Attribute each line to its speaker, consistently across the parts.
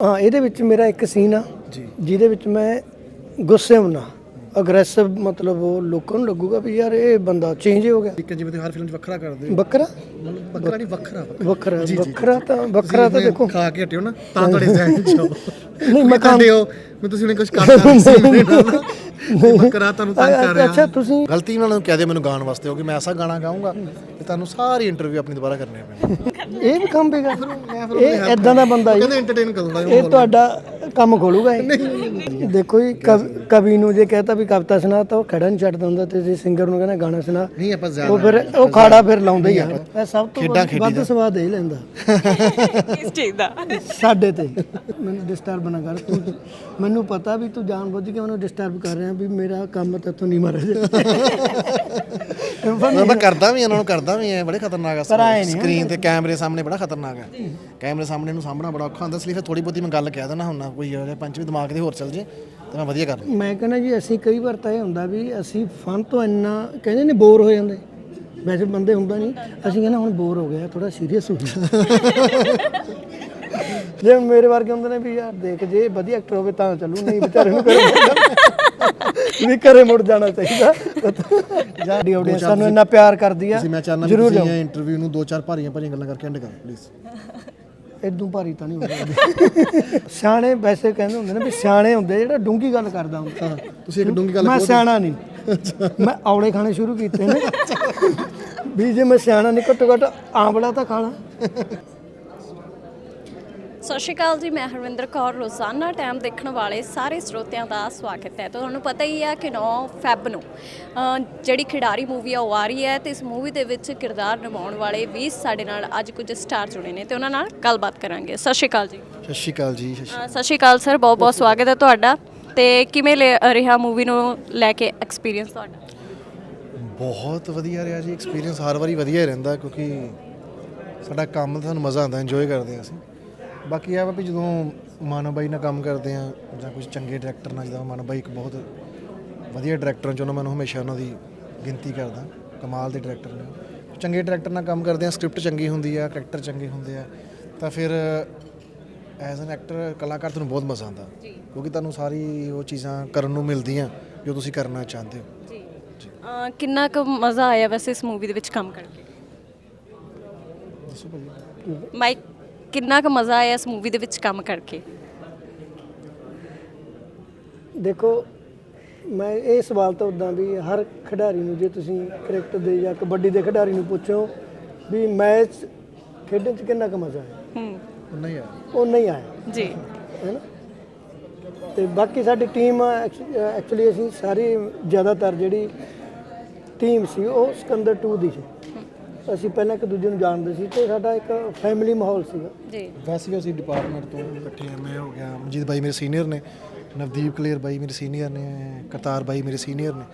Speaker 1: ਹਾਂ ਇਹਦੇ ਵਿੱਚ ਮੇਰਾ ਇੱਕ ਸੀਨ ਆ
Speaker 2: ਜੀ।
Speaker 1: ਜਿਹਦੇ ਵਿੱਚ ਮੈਂ ਗੁੱਸੇ ਹੁੰਨਾ। ਅਗਰੈਸਿਵ ਮਤਲਬ ਉਹ ਲੋਕਾਂ ਨੂੰ ਲੱਗੂਗਾ ਵੀ ਯਾਰ ਇਹ ਬੰਦਾ ਚੇਂਜ ਹੋ ਗਿਆ।
Speaker 2: ਇੱਕ ਜਿਵੇਂ ਤੁਸੀਂ ਹਰ ਫਿਲਮ 'ਚ ਵੱਖਰਾ ਕਰਦੇ ਹੋ।
Speaker 1: ਬੱਕਰਾ
Speaker 2: ਮਤਲਬ ਬੱਕਰਾ ਨਹੀਂ ਵੱਖਰਾ
Speaker 1: ਵੱਖਰਾ।
Speaker 2: ਜੀ, ਜੀ, ਜੀ।
Speaker 1: ਵੱਖਰਾ ਤਾਂ ਵੱਖਰਾ ਤਾਂ
Speaker 2: ਤੁਸੀਂ
Speaker 1: ਦੇਖੋ।
Speaker 2: ਖਾ ਕੇ ਹਟਿਓ ਨਾ ਤਾਂ ਤੁਹਾਡੇ ਜ਼ਹਿਨ 'ਚ ਆਓ।
Speaker 1: ਨਹੀਂ ਮੈਂ ਖਾਂ
Speaker 2: ਉਹ ਮੈਂ ਤੁਸੀਂ ਉਹਨੇ ਕੁਝ ਕਰਤਾ ਸੀ। ਮੇਰੇ ਨਾਲ ਬੱਕਰਾ ਤੁਹਾਨੂੰ ਤੰਗ ਕਰ ਰਿਹਾ।
Speaker 1: ਅੱਛਾ ਤੁਸੀਂ
Speaker 2: ਗਲਤੀ ਨਾਲ ਉਹਨੂੰ ਕਹਿ ਦੇ ਮੈਨੂੰ ਗਾਣ ਵਾਸਤੇ ਹੋ ਕਿ ਮੈਂ ਐਸਾ ਗਾਣਾ ਗਾਉਂਗਾ ਕਿ ਤੁਹਾਨੂੰ ਸਾਰੀ ਇੰਟਰਵਿਊ ਆਪਣੀ ਦੁਬਾਰਾ ਕਰਨੀ ਪੈਣੀ।
Speaker 1: ਇਹ ਵੀ ਕੰਮ ਪਏਗਾ।
Speaker 2: ਮੈਂ ਫਿਰ
Speaker 1: ਇਹ ਐਦਾਂ ਦਾ ਬੰਦਾ ਹੀ
Speaker 2: ਕਹਿੰਦੇ ਐਂਟਰਟੇਨ ਕਰੂੰਗਾ
Speaker 1: ਇਹ ਤੁਹਾਡਾ ਕੰਮ ਖੋਲੂਗਾ ਇਹ। ਦੇਖੋ ਜੀ ਕਵ- ਕਵੀ ਨੂੰ ਜੇ ਕਹਤਾ ਵੀ ਕਵਿਤਾ ਸੁਣਾ ਤਾਂ ਉਹ ਖੜਾ ਨਹੀਂ ਛੱਡਦਾ ਹੁੰਦਾ ਤੇ ਜੇ ਸਿੰਗਰ ਨੂੰ ਕਹਿੰਦਾ ਗਾਣਾ ਸੁਣਾ
Speaker 2: ਨਹੀਂ ਆਪਾਂ
Speaker 1: ਉਹ ਫਿਰ ਉਹ ਖਾੜਾ ਫਿਰ ਲਾਉਂਦਾ ਹੀ ਆ। ਇਹ ਸਭ ਤੋਂ
Speaker 2: ਖੇਡਾਂ
Speaker 1: ਵੱਧ- ਸਵਾਦ ਇਹ ਲੈਂਦਾ।
Speaker 3: ਇਸ ਚੀਜ਼ ਦਾ?
Speaker 1: ਸਾਡੇ ਤੇ। ਮੈਨੂੰ ਡਿਸਟਰਬ ਨਾ ਕਰ ਤੂੰ। ਮੈਨੂੰ ਪਤਾ ਵੀ ਤੂੰ ਜਾਣਬੁੱਝ ਕੇ ਮੈਨੂੰ ਡਿਸਟਰਬ ਕਰ ਰਿਹਾ ਵੀ ਮੇਰਾ ਕੰਮ ਤੇਥੋਂ ਨਹੀਂ ਮਰ
Speaker 2: ਮੈਂ ਮੈਂ ਕਰਦਾ ਵੀ ਇਹਨਾਂ ਨੂੰ ਕਰਦਾ ਵੀ ਐ ਬੜੇ ਖਤਰਨਾਕ ਆ। ਸਕਰੀਨ ਤੇ ਕੈਮਰੇ ਸਾਹਮਣੇ ਬੜਾ ਖਤਰਨਾਕ ਹੈ ਕੈਮਰੇ ਸਾਹਮਣੇ ਨੂੰ ਸਾਹਮਣਾ ਬੜਾ ਔਖਾ ਹੁੰਦਾ ਇਸ ਲਈ ਫਿਰ ਥੋੜੀ ਬਹੁਤੀ ਮੈਂ ਗੱਲ ਕਹਿ ਦੇਣਾ ਹੁੰਦਾ ਕੋਈ ਉਹਦੇ ਪੰਜ ਵੀ ਦਿਮਾਗ ਦੇ ਹੋਰ ਚੱਲ ਜੇ ਤੇ ਮੈਂ ਵਧੀਆ ਕਰ
Speaker 1: ਮੈਂ ਕਹਿੰਦਾ ਜੀ ਅਸੀਂ ਕਈ ਵਾਰ ਤਾਂ ਇਹ ਹੁੰਦਾ ਵੀ ਅਸੀਂ ਫਨ ਤੋਂ ਇੰਨਾ ਕਹਿੰਦੇ ਨੇ ਬੋਰ ਹੋ ਜਾਂਦੇ। ਵੈਸੇ ਬੰਦੇ ਹੁੰਦਾ ਨਹੀਂ। ਅਸੀਂ ਕਹਿੰਦੇ ਹੁਣ ਬੋਰ ਹੋ ਗਿਆ ਥੋੜਾ ਸੀਰੀਅਸ ਹੋ ਗਿਆ। ਜੇ ਹੁਣ ਮੇਰੇ ਵਰਗੇ ਹੁੰਦੇ ਨੇ ਵੀ ਯਾਰ ਦੇਖ ਜੇ ਵਧੀਆ ਐਕਟਰ ਹੋਵੇ ਤਾਂ ਚੱਲੂ ਨਹੀਂ ਵਿਚਾਰੇ ਨੂੰ ਜਾਣਾ। ਵੀ ਘਰੇ ਮੁੜ ਜਾਣਾ ਚਾਹੀਦਾ। ਸਾਡੀ ਆਡੀਅנס ਸਾਨੂੰ ਇੰਨਾ ਪਿਆਰ ਕਰਦੀ ਆ
Speaker 2: ਮੈਂ ਚਾਹਨਾ
Speaker 1: ਜ਼ਰੂਰ
Speaker 2: ਤੁਸੀਂ ਇਹ ਇੰਟਰਵਿਊ ਨੂੰ ਦੋ ਚਾਰ ਭਾਰੀਆਂ ਭਾਰੀਆਂ ਗੱਲਾਂ ਕਰਕੇ ਐਂਡ ਕਰੋ ਪਲੀਜ਼
Speaker 1: ਇਦੋਂ ਭਾਰੀ ਤਾਂ ਨਹੀਂ ਹੁੰਦਾ। ਸਿਆਣੇ ਵੈਸੇ ਕਹਿੰਦੇ ਹੁੰਦੇ ਨੇ ਵੀ ਸਿਆਣੇ ਹੁੰਦੇ ਜਿਹੜਾ ਡੂੰਗੀ ਗੱਲ ਕਰਦਾ ਹੁੰਦਾ।
Speaker 2: ਤੁਸੀਂ ਇੱਕ ਡੂੰਗੀ ਗੱਲ
Speaker 1: ਮੈਂ ਸਿਆਣਾ ਨਹੀਂ। ਮੈਂ ਔਲੇ ਖਾਣੇ ਸ਼ੁਰੂ ਕੀਤੇ ਨੇ। ਵੀ ਜੇ ਮੈਂ ਸਿਆਣਾ ਨਹੀਂ ਘੱਟੋ ਘੱਟ ਆਂਵਲਾ ਤਾਂ ਖਾਣਾ
Speaker 3: ਸਤਿ ਸ਼੍ਰੀ ਅਕਾਲ ਜੀ ਮੈਂ ਹਰਵਿੰਦਰ ਕੌਰ ਰੋਜ਼ਾਨਾ ਟਾਈਮ ਦੇਖਣ ਵਾਲੇ ਸਾਰੇ ਸਰੋਤਿਆਂ ਦਾ ਸਵਾਗਤ ਹੈ। ਤੁਹਾਨੂੰ ਪਤਾ ਹੀ ਹੈ ਕਿ 9 ਫੈਬ ਨੂੰ ਜਿਹੜੀ ਖਿਡਾਰੀ ਮੂਵੀ ਆ ਉਹ ਆ ਰਹੀ ਹੈ ਤੇ ਇਸ ਮੂਵੀ ਦੇ ਵਿੱਚ ਕਿਰਦਾਰ ਨਿਭਾਉਣ ਵਾਲੇ ਵੀ ਸਾਡੇ ਨਾਲ ਅੱਜ ਕੁਝ ਸਟਾਰ ਜੁੜੇ ਨੇ ਤੇ ਉਹਨਾਂ ਨਾਲ ਗੱਲਬਾਤ ਕਰਾਂਗੇ। ਸਤਿ ਸ਼੍ਰੀ ਅਕਾਲ ਜੀ।
Speaker 2: ਸਤਿ ਸ਼੍ਰੀ ਅਕਾਲ ਜੀ ਸਤਿ ਸ਼੍ਰੀ
Speaker 3: ਅਕਾਲ ਸਰ ਬਹੁਤ ਬਹੁਤ ਸਵਾਗਤ ਹੈ ਤੁਹਾਡਾ। ਤੇ ਕਿਵੇਂ ਰਿਹਾ ਮੂਵੀ ਨੂੰ ਲੈ ਕੇ ਐਕਸਪੀਰੀਅੰਸ ਤੁਹਾਡਾ?
Speaker 2: ਬਹੁਤ ਵਧੀਆ ਰਿਹਾ ਜੀ ਐਕਸਪੀਰੀਅੰਸ ਹਰ ਵਾਰੀ ਵਧੀਆ ਹੀ ਰਹਿੰਦਾ ਕਿਉਂਕਿ ਸਾਡਾ ਕੰਮ ਤੁਹਾਨੂੰ ਮਜ਼ਾ ਆਉਂਦਾ ਇੰਜੋਏ ਕਰਦੇ ਹਾਂ ਅਸੀਂ। ਬਾਕੀ ਇਹ ਵਾ ਜਦੋਂ ਮਾਨਵ ਬਾਈ ਨਾਲ ਕੰਮ ਕਰਦੇ ਆ ਜਾਂ ਕੁਝ ਚੰਗੇ ਡਾਇਰੈਕਟਰ ਨਾਲ ਜਿੱਦਾਂ ਮਾਨਵ ਬਾਈ ਇੱਕ ਬਹੁਤ ਵਧੀਆ ਡਾਇਰੈਕਟਰ ਚੋਂ ਮੈਨੂੰ ਹਮੇਸ਼ਾ ਉਹਨਾਂ ਦੀ ਗਿਣਤੀ ਕਰਦਾ ਕਮਾਲ ਦੇ ਡਾਇਰੈਕਟਰ ਨੇ ਚੰਗੇ ਡਾਇਰੈਕਟਰ ਨਾਲ ਕੰਮ ਕਰਦੇ ਆ ਸਕ੍ਰਿਪਟ ਚੰਗੀ ਹੁੰਦੀ ਆ ਕਰੈਕਟਰ ਚੰਗੇ ਹੁੰਦੇ ਆ ਤਾਂ ਫਿਰ ਐਜ਼ ਐਨ ਐਕਟਰ ਕਲਾਕਾਰ ਤੁਹਾਨੂੰ ਬਹੁਤ ਮਜ਼ਾ ਆਉਂਦਾ ਕਿਉਂਕਿ ਤੁਹਾਨੂੰ ਸਾਰੀ ਉਹ ਚੀਜ਼ਾਂ ਕਰਨ ਨੂੰ ਮਿਲਦੀਆਂ ਜੋ ਤੁਸੀਂ ਕਰਨਾ ਚਾਹੁੰਦੇ ਹੋ।
Speaker 3: ਜੀ। ਕਿੰਨਾ ਕੁ ਮਜ਼ਾ ਆਇਆ ਵੈਸੇ ਇਸ ਮੂਵੀ ਦੇ ਵਿੱਚ ਕੰਮ ਕਰਕੇ?
Speaker 2: ਦੱਸੋ
Speaker 3: ਮਾਈਕ ਕਿੰਨਾ ਕੁ ਮਜ਼ਾ ਆਇਆ ਇਸ ਮੂਵੀ ਦੇ ਵਿੱਚ ਕੰਮ ਕਰਕੇ?
Speaker 1: ਦੇਖੋ ਮੈਂ ਇਹ ਸਵਾਲ ਤਾਂ ਉਦਾਂ ਵੀ ਹਰ ਖਿਡਾਰੀ ਨੂੰ ਜੇ ਤੁਸੀਂ ਕ੍ਰਿਕਟ ਦੇ ਜਾਂ ਕਬੱਡੀ ਦੇ ਖਿਡਾਰੀ ਨੂੰ ਪੁੱਛੋ ਵੀ ਮੈਚ ਖੇਡਣ 'ਚ ਕਿੰਨਾ ਕੁ ਮਜ਼ਾ ਆਇਆ?
Speaker 3: ਹੂੰ।
Speaker 2: ਨਹੀਂ ਆ
Speaker 1: ਉਹ ਨਹੀਂ ਆਇਆ।
Speaker 3: ਜੀ।
Speaker 1: ਹੈ ਨਾ? ਤੇ ਬਾਕੀ ਸਾਡੀ ਟੀਮ ਐਕਚੁਅਲੀ ਅਸੀਂ ਸਾਰੀ ਜ਼ਿਆਦਾਤਰ ਜਿਹੜੀ ਟੀਮ ਸੀ ਉਹ ਸਿਕੰਦਰ 2 ਦੀ ਸੀ। ਅਸੀਂ ਪਹਿਲਾਂ ਇੱਕ ਦੂਜੇ ਨੂੰ ਜਾਣਦੇ ਸੀ ਤੇ ਸਾਡਾ ਇੱਕ ਫੈਮਿਲੀ ਮਾਹੌਲ ਸੀਗਾ।
Speaker 3: ਜੀ।
Speaker 2: ਵੈਸੇ ਵੀ ਅਸੀਂ ਡਿਪਾਰਟਮੈਂਟ ਤੋਂ ਇਕੱਠੇ ਮੈਂ ਹੋ ਗਿਆ ਮਨਜੀਤ ਬਾਈ ਮੇਰੇ ਸੀਨੀਅਰ ਨੇ ਨਵਦੀਪ ਕਲੇਰ ਬਾਈ ਮੇਰੇ ਸੀਨੀਅਰ ਨੇ ਕਰਤਾਰ ਬਾਈ ਮੇਰੇ ਸੀਨੀਅਰ ਨੇ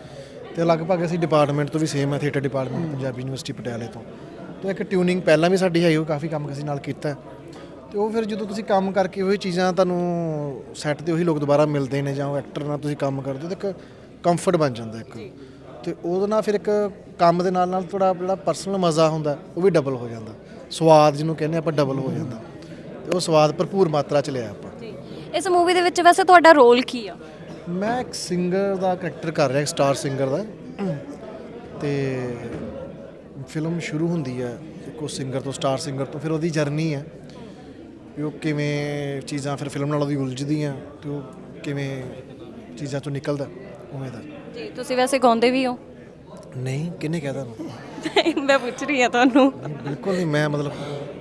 Speaker 2: ਤੇ ਲਗਭਗ ਅਸੀਂ ਡਿਪਾਰਟਮੈਂਟ ਤੋਂ ਵੀ ਸੇਮ ਹੈ ਥੀਏਟਰ ਡਿਪਾਰਟਮੈਂਟ ਪੰਜਾਬੀ ਯੂਨੀਵਰਸਿਟੀ ਪਟਿਆਲੇ ਤੋਂ। ਤੇ ਇੱਕ ਟਿਊਨਿੰਗ ਪਹਿਲਾਂ ਵੀ ਸਾਡੀ ਹੈ ਉਹ ਕਾਫੀ ਕੰਮ ਅਸੀਂ ਨਾਲ ਕੀਤਾ। ਤੇ ਉਹ ਫਿਰ ਜਦੋਂ ਤੁਸੀਂ ਕੰਮ ਕਰਕੇ ਉਹੀ ਚੀਜ਼ਾਂ ਤੁਹਾਨੂੰ ਸੈੱਟ ਤੇ ਉਹੀ ਲੋਕ ਦੁਬਾਰਾ ਮਿਲਦੇ ਨੇ ਜਾਂ ਉਹ ਐਕਟਰ ਨਾਲ ਤੁਸੀਂ ਕੰਮ ਕਰਦੇ ਹੋ ਤੇ ਇੱਕ ਕੰਫਰਟ ਬਣ ਜਾਂਦਾ ਇੱਕ। ਤੇ ਉਹਦੇ ਨਾਲ ਫਿਰ ਇੱਕ ਕੰਮ ਦੇ ਨਾਲ ਨਾਲ ਥੋੜਾ ਜਿਹੜਾ ਪਰਸਨਲ ਮਜ਼ਾ ਹੁੰਦਾ ਉਹ ਵੀ ਡਬਲ ਹੋ ਜਾਂਦਾ। ਸਵਾਦ ਜਿਹਨੂੰ ਕਹਿੰਦੇ ਆਪਾਂ ਡਬਲ ਹੋ ਜਾਂਦਾ। ਤੇ ਉਹ ਸਵਾਦ ਭਰਪੂਰ ਮਾਤਰਾ ਚ ਲਿਆ ਆਪਾਂ।
Speaker 3: ਜੀ। ਇਸ ਮੂਵੀ ਦੇ ਵਿੱਚ ਵੈਸੇ ਤੁਹਾਡਾ ਰੋਲ ਕੀ ਆ?
Speaker 2: ਮੈਂ ਇੱਕ ਸਿੰਗਰ ਦਾ ਕਰੈਕਟਰ ਕਰ ਰਿਹਾ ਇੱਕ ਸਟਾਰ ਸਿੰਗਰ ਦਾ। ਤੇ ਫਿਲਮ ਸ਼ੁਰੂ ਹੁੰਦੀ ਹੈ ਇੱਕ ਉਹ ਸਿੰਗਰ ਤੋਂ ਸਟਾਰ ਸਿੰਗਰ ਤੋਂ ਫਿਰ ਉਹਦੀ ਜਰਨੀ ਹੈ ਵੀ ਉਹ ਕਿਵੇਂ ਚੀਜ਼ਾਂ ਫਿਰ ਫਿਲਮ ਨਾਲ ਉਹਦੀ ਉਲਝਦੀਆਂ ਤੇ ਉਹ ਕਿਵੇਂ ਚੀਜ਼ਾਂ ਚੋਂ ਨਿਕਲਦਾ ਉਵੇਂ ਦਾ।
Speaker 3: ਜੀ ਤੁਸੀਂ ਵੈਸੇ ਗਾਉਂਦੇ ਵੀ ਹੋ?
Speaker 2: ਨਹੀਂ ਕਿਹਨੇ ਕਿਹਾ ਤੁਹਾਨੂੰ?
Speaker 3: ਮੈਂ ਪੁੱਛ ਰਹੀ ਆ ਤੁਹਾਨੂੰ।
Speaker 2: ਨਹੀਂ, ਬਿਲਕੁਲ ਨਹੀਂ ਮੈਂ ਮਤਲਬ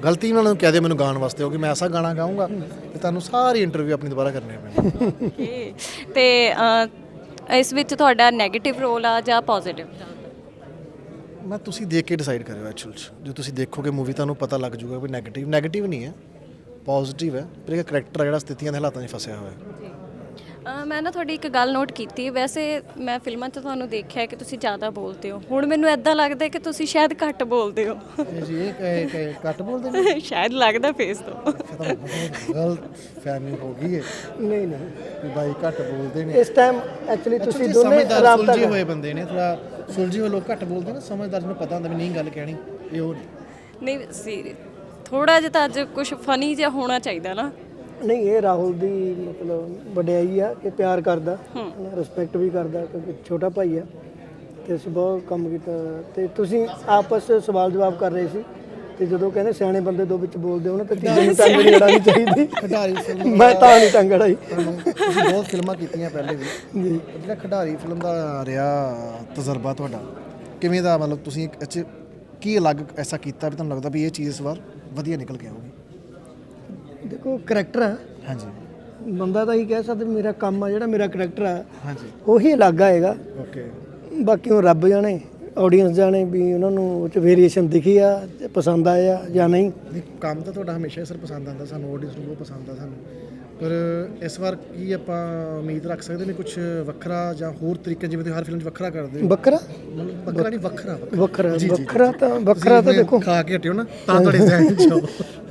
Speaker 2: ਗਲਤੀ ਨਾਲ ਉਹਨੂੰ ਕਹਿ ਦਿਆ ਮੈਨੂੰ ਗਾਣ ਵਾਸਤੇ ਹੋ ਕਿ ਮੈਂ ਐਸਾ ਗਾਣਾ ਗਾਉਂਗਾ ਤੇ ਤੁਹਾਨੂੰ ਸਾਰੀ ਇੰਟਰਵਿਊ ਆਪਣੀ ਦੁਬਾਰਾ ਕਰਨੀ ਪੈਣੀ।
Speaker 3: Okay. ਤੇ ਅ, ਇਸ ਵਿੱਚ ਤੁਹਾਡਾ 네ਗੇਟਿਵ ਰੋਲ ਆ ਜਾਂ ਪੋਜ਼ਿਟਿਵ
Speaker 2: ਮੈਂ ਤੁਸੀਂ ਦੇਖ ਕੇ ਡਿਸਾਈਡ ਕਰਿਓ ਐਕਚੁਅਲ ਚ। ਜੋ ਤੁਸੀਂ ਦੇਖੋਗੇ ਮੂਵੀ ਤੁਹਾਨੂੰ ਪਤਾ ਲੱਗ ਜਾਊਗਾ ਵੀ 네ਗੇਟਿਵ 네ਗੇਟਿਵ ਨਹੀਂ ਹੈ ਪੋਜ਼ਿਟਿਵ ਹੈ। ਪਰ ਇਹ ਕਰੈਕਟਰ ਜਿਹੜਾ ਸਥਿਤੀਆਂ ਦੇ ਹਾਲਾਤਾਂ 'ਚ ਫਸਿਆ ਹੋਇਆ ਹੈ।
Speaker 3: ਮੈਂ ਨਾ ਤੁਹਾਡੀ ਇੱਕ ਗੱਲ ਨੋਟ ਕੀਤੀ। ਵੈਸੇ ਮੈਂ ਫਿਲਮਾਂ 'ਚ ਤੁਹਾਨੂੰ ਦੇਖਿਆ ਕਿ ਤੁਸੀਂ ਜ਼ਿਆਦਾ ਬੋਲਦੇ ਹੋ। ਹੁਣ ਮੈਨੂੰ ਐਦਾਂ ਲੱਗਦਾ ਕਿ ਤੁਸੀਂ ਸ਼ਾਇਦ ਘੱਟ ਬੋਲਦੇ ਹੋ।
Speaker 2: ਇਹ ਜੀ ਇਹ ਕੱਟ ਬੋਲਦੇ ਨੇ?
Speaker 3: ਸ਼ਾਇਦ ਲੱਗਦਾ ਫੇਸ ਤੋਂ।
Speaker 2: ਗਲਤ ਫਹਿਮੀ ਹੋ ਗਈ ਹੈ
Speaker 1: ਨਹੀਂ ਨਹੀਂ।
Speaker 2: ਕਿ ਬਾਈ ਘੱਟ ਬੋਲਦੇ ਨੇ।
Speaker 1: ਇਸ ਟਾਈਮ ਐਕਚੁਅਲੀ ਤੁਸੀਂ
Speaker 2: ਤੁਸੀਂ
Speaker 1: ਦੋਨੇ
Speaker 2: ਸਮਝਦਾਰ
Speaker 1: ਰਾਬਤਾ
Speaker 2: ਸੁਲਝੇ ਹੋਏ ਬੰਦੇ ਨੇ ਥੋੜਾ ਸੁਲਝੇ ਹੋਏ ਲੋਕ ਘੱਟ ਬੋਲਦੇ ਨੇ ਸਮਝਦਾਰ ਨੂੰ ਪਤਾ ਹੁੰਦਾ ਵੀ ਨਹੀਂ ਗੱਲ ਕਹਿਣੀ ਇਹ ਉਹ ਨਹੀਂ
Speaker 3: ਨਹੀਂ ਸੀ ਥੋੜਾ ਜਿਹਾ ਤਾਂ ਅੱਜ ਕੁਝ ਫਨੀ ਜਿਹਾ ਹੋਣਾ ਚਾਹੀਦਾ ਨਾ।
Speaker 1: ਨਹੀਂ ਇਹ ਰਾਹੁਲ ਦੀ ਮਤਲਬ ਵਡਿਆਈ ਆ ਕਿ ਪਿਆਰ ਕਰਦਾ ਰਿਸਪੈਕਟ ਵੀ ਕਰਦਾ ਕਿਉਂਕਿ ਛੋਟਾ ਭਾਈ ਆ ਤੇ ਅਸੀਂ ਬਹੁਤ ਕੰਮ ਕੀਤਾ ਤੇ ਤੁਸੀਂ ਆਪਸ 'ਚ ਸਵਾਲ ਜਵਾਬ ਕਰ ਰਹੇ ਸੀ ਤੇ ਜਦੋਂ ਕਹਿੰਦੇ ਸਿਆਣੇ ਬੰਦੇ ਦੋ ਵਿੱਚ ਬੋਲਦੇ ਹੋ ਨਾ ਤੇ ਤੀਜੇ ਨੂੰ ਟੰਗ ਨਹੀਂ ਅੜਾਉਣੀ ਚਾਹੀਦੀ।
Speaker 2: ਖਿਡਾਰੀ ਫਿਲਮ
Speaker 1: ਮੈਂ ਤਾਂ ਨਹੀਂ ਟੰਗ ਅੜਾਈ।
Speaker 2: ਤੁਸੀਂ ਬਹੁਤ ਫਿਲਮਾਂ ਕੀਤੀਆਂ ਪਹਿਲੇ ਵੀ।
Speaker 1: ਜੀ।
Speaker 2: ਜਿਹੜਾ ਖਿਡਾਰੀ ਫਿਲਮ ਦਾ ਰਿਹਾ ਤਜਰਬਾ ਤੁਹਾਡਾ। ਕਿਵੇਂ ਦਾ ਮਤਲਬ ਤੁਸੀਂ ਇੱਕ 'ਚ ਕੀ ਅਲੱਗ ਐਸਾ ਕੀਤਾ ਵੀ ਤੁਹਾਨੂੰ ਲੱਗਦਾ ਵੀ ਇਹ ਚੀਜ਼ ਇਸ ਵਾਰ ਵਧੀਆ ਨਿਕਲ ਕੇ ਆਊਗੀ?
Speaker 1: ਦੇਖੋ ਕਰੈਕਟਰ ਆ।
Speaker 2: ਹਾਂਜੀ।
Speaker 1: ਬੰਦਾ ਤਾਂ ਹੀ ਕਹਿ ਸਕਦਾ ਮੇਰਾ ਕੰਮ ਆ ਜਿਹੜਾ ਮੇਰਾ ਕਰੈਕਟਰ ਆ
Speaker 2: ਹਾਂਜੀ।
Speaker 1: ਉਹੀ ਅਲੱਗ ਆਏਗਾ
Speaker 2: ਓਕੇ
Speaker 1: ਬਾਕੀ ਉਹ ਰੱਬ ਜਾਣੇ ਆਡੀਅנס ਜਾਣੇ ਵੀ ਉਹਨਾਂ ਨੂੰ ਉਹ ਚ ਵੇਰੀਏਸ਼ਨ ਦਿਖੀ ਆ ਪਸੰਦ ਆਇਆ ਜਾਂ ਨਹੀਂ।
Speaker 2: ਕੰਮ ਤਾਂ ਤੁਹਾਡਾ ਹਮੇਸ਼ਾ ਹੀ ਸਰ ਪਸੰਦ ਆਉਂਦਾ ਸਾਨੂੰ ਆਡੀਅנס ਨੂੰ ਬਹੁਤ ਪਸੰਦ ਆ ਸਾਨੂੰ। ਪਰ ਇਸ ਵਾਰ ਕੀ ਆਪਾਂ ਉਮੀਦ ਰੱਖ ਸਕਦੇ ਨੇ ਕੁਝ ਵੱਖਰਾ ਜਾਂ ਹੋਰ ਤਰੀਕੇ ਜਿਵੇਂ ਤੁਸੀਂ ਹਰ ਫਿਲਮ 'ਚ ਵੱਖਰਾ ਕਰਦੇ ਹੋ? ਮਤਲਬ ਵੱਖਰਾ ਨਹੀਂ ਵੱਖਰਾ
Speaker 1: ਵੱਖਰਾ। ਵੱਖਰਾ ਤਾਂ ਵੱਖਰਾ ਤਾਂ ਦੇਖੋ।
Speaker 2: ਖਾ ਕੇ ਹਟਿਓ ਨਾ ਤਾਂ ਤੁਹਾਡੇ ਜ਼ਹਿਨ 'ਚ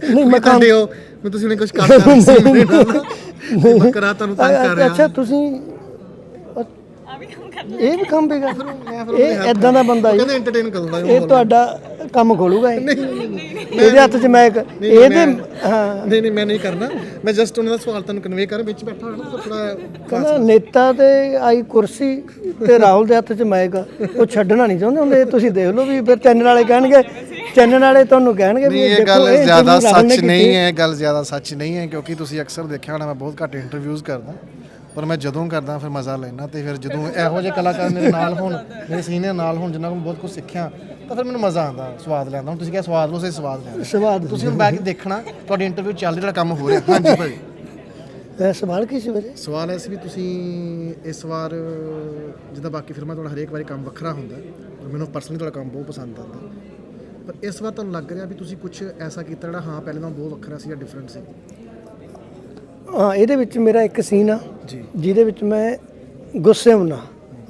Speaker 1: ਨਹੀਂ ਮੈਂ
Speaker 2: ਖਾਂਦੇ ਹੋ ਮੈਂ ਤੁਸੀਂ ਉਹਨੇ ਕੁਝ ਕਰਦਾ ਨਹੀਂ। ਵੱਖਰਾ ਤੁਹਾਨੂੰ ਤੰਗ ਕਰ ਰਿਹਾ।
Speaker 1: ਅੱਛਾ ਤੁਸੀਂ ਇਹ ਵੀ ਕੰਮ ਬੇਗਾ ਇਹ ਇਦਾਂ ਦਾ ਬੰਦਾ ਜੀ।
Speaker 2: ਕਹਿੰਦੇ ਐਂਟਰਟੇਨ ਕਰਦਾ
Speaker 1: ਇਹ ਤੁਹਾਡਾ ਕੰਮ ਖੋਲੂਗਾ ਇਹ। ਇਹਦੇ ਹੱਥ 'ਚ ਮੈਕ ਇਹਦੇ ਹਾਂ।
Speaker 2: ਨਹੀਂ ਨਹੀਂ ਮੈਂ ਨਹੀਂ ਕਰਨਾ। ਮੈਂ ਜਸਟ ਉਹਨਾਂ ਦਾ ਸਵਾਲ ਤੁਹਾਨੂੰ ਕਨਵੇ ਕਰ ਵਿੱਚ ਬੈਠਾ ਤਾਂ ਥੋੜਾ
Speaker 1: ਕਹਿੰਦਾ ਨੇਤਾ ਤੇ ਆਈ ਕੁਰਸੀ ਤੇ ਰਾਹੁਲ ਦੇ ਹੱਥ 'ਚ ਆ। ਉਹ ਛੱਡਣਾ ਨਹੀਂ ਚਾਹੁੰਦੇ ਹੁੰਦੇ। ਤੁਸੀਂ ਦੇਖ ਲਓ ਵੀ ਫਿਰ ਚੈਨਲ ਵਾਲੇ ਕਹਿਣਗੇ ਚੈਨਲ ਵਾਲੇ ਤੁਹਾਨੂੰ ਕਹਿਣਗੇ ਵੀ
Speaker 2: ਇਹ ਗੱਲ ਜ਼ਿਆਦਾ ਸੱਚ ਨਹੀਂ। ਹੈ ਗੱਲ ਜ਼ਿਆਦਾ ਸੱਚ ਨਹੀਂ ਹੈ ਕਿਉਂਕਿ ਤੁਸੀਂ ਅਕਸਰ ਦੇਖਿਆ ਹੋਣਾ ਮੈਂ ਬਹੁਤ ਘੱਟ ਇੰਟਰਵਿਊਜ਼ ਕਰਦਾ। ਪਰ ਮੈਂ ਜਦੋਂ ਕਰਦਾ ਫਿਰ ਮਜ਼ਾ ਲੈਣਾ ਤੇ ਫਿਰ ਜਦੋਂ ਇਹੋ ਜਿਹੇ ਕਲਾਕਾਰ ਮੇਰੇ ਨਾਲ ਹੋਣ ਮੇਰੇ ਸੀਨੀਅਰ ਨਾਲ ਹੋਣ ਜਿਨ੍ਹਾਂ ਕੋਲ ਬਹੁਤ ਕੁਝ ਸਿੱਖਿਆ ਤਾਂ ਫਿਰ ਮੈਨੂੰ ਮਜ਼ਾ ਆਉਂਦਾ ਸਵਾਦ ਲੈਂਦਾ। ਹੁਣ ਤੁਸੀਂ ਕਿਹਾ ਸਵਾਦ ਲਓ ਸੇ ਸਵਾਦ ਲੈਂਦਾ
Speaker 1: ਸਵਾਦ
Speaker 2: ਤੁਸੀਂ ਹੁਣ ਬੈਠ ਕੇ ਦੇਖਣਾ ਤੁਹਾਡੀ ਇੰਟਰਵਿਊ ਚੱਲ ਜਿਹੜਾ ਕੰਮ ਹੋ ਰਿਹਾ। ਹਾਂਜੀ ਭਾਈ।
Speaker 1: ਇਹ ਸਵਾਲ ਕੀ ਸੀ ਵਜੇ
Speaker 2: ਸਵਾਲ ਐ ਸੀ ਵੀ ਤੁਸੀਂ ਇਸ ਵਾਰ ਜਿੱਦਾਂ ਬਾਕੀ ਫਿਲਮਾਂ ਤੁਹਾਡਾ ਹਰੇਕ ਵਾਰੀ ਕੰਮ ਵੱਖਰਾ ਹੁੰਦਾ ਔਰ ਮੈਨੂੰ ਪਰਸਨਲੀ ਤੁਹਾਡਾ ਕੰਮ ਬਹੁਤ ਪਸੰਦ ਆਉਂਦਾ। ਪਰ ਇਸ ਵਾਰ ਤੁਹਾਨੂੰ ਲੱਗ ਰਿਹਾ ਵੀ ਤੁਸੀਂ ਕੁਝ ਐਸਾ ਕੀਤਾ ਜਿਹੜਾ ਹਾਂ ਪਹਿਲੇ ਨਾਲੋਂ ਬਹੁਤ ਵੱਖਰਾ ਸੀ ਜਾਂ ਡਿਫਰੈਂਟ ਸੀ?
Speaker 1: ਹਾਂ ਇਹਦੇ ਵਿੱਚ ਮੇਰਾ ਇੱਕ ਸੀਨ ਆ
Speaker 2: ਜੀ।
Speaker 1: ਜਿਹਦੇ ਵਿੱਚ ਮੈਂ ਗੁੱਸੇ ਹੁੰਨਾ।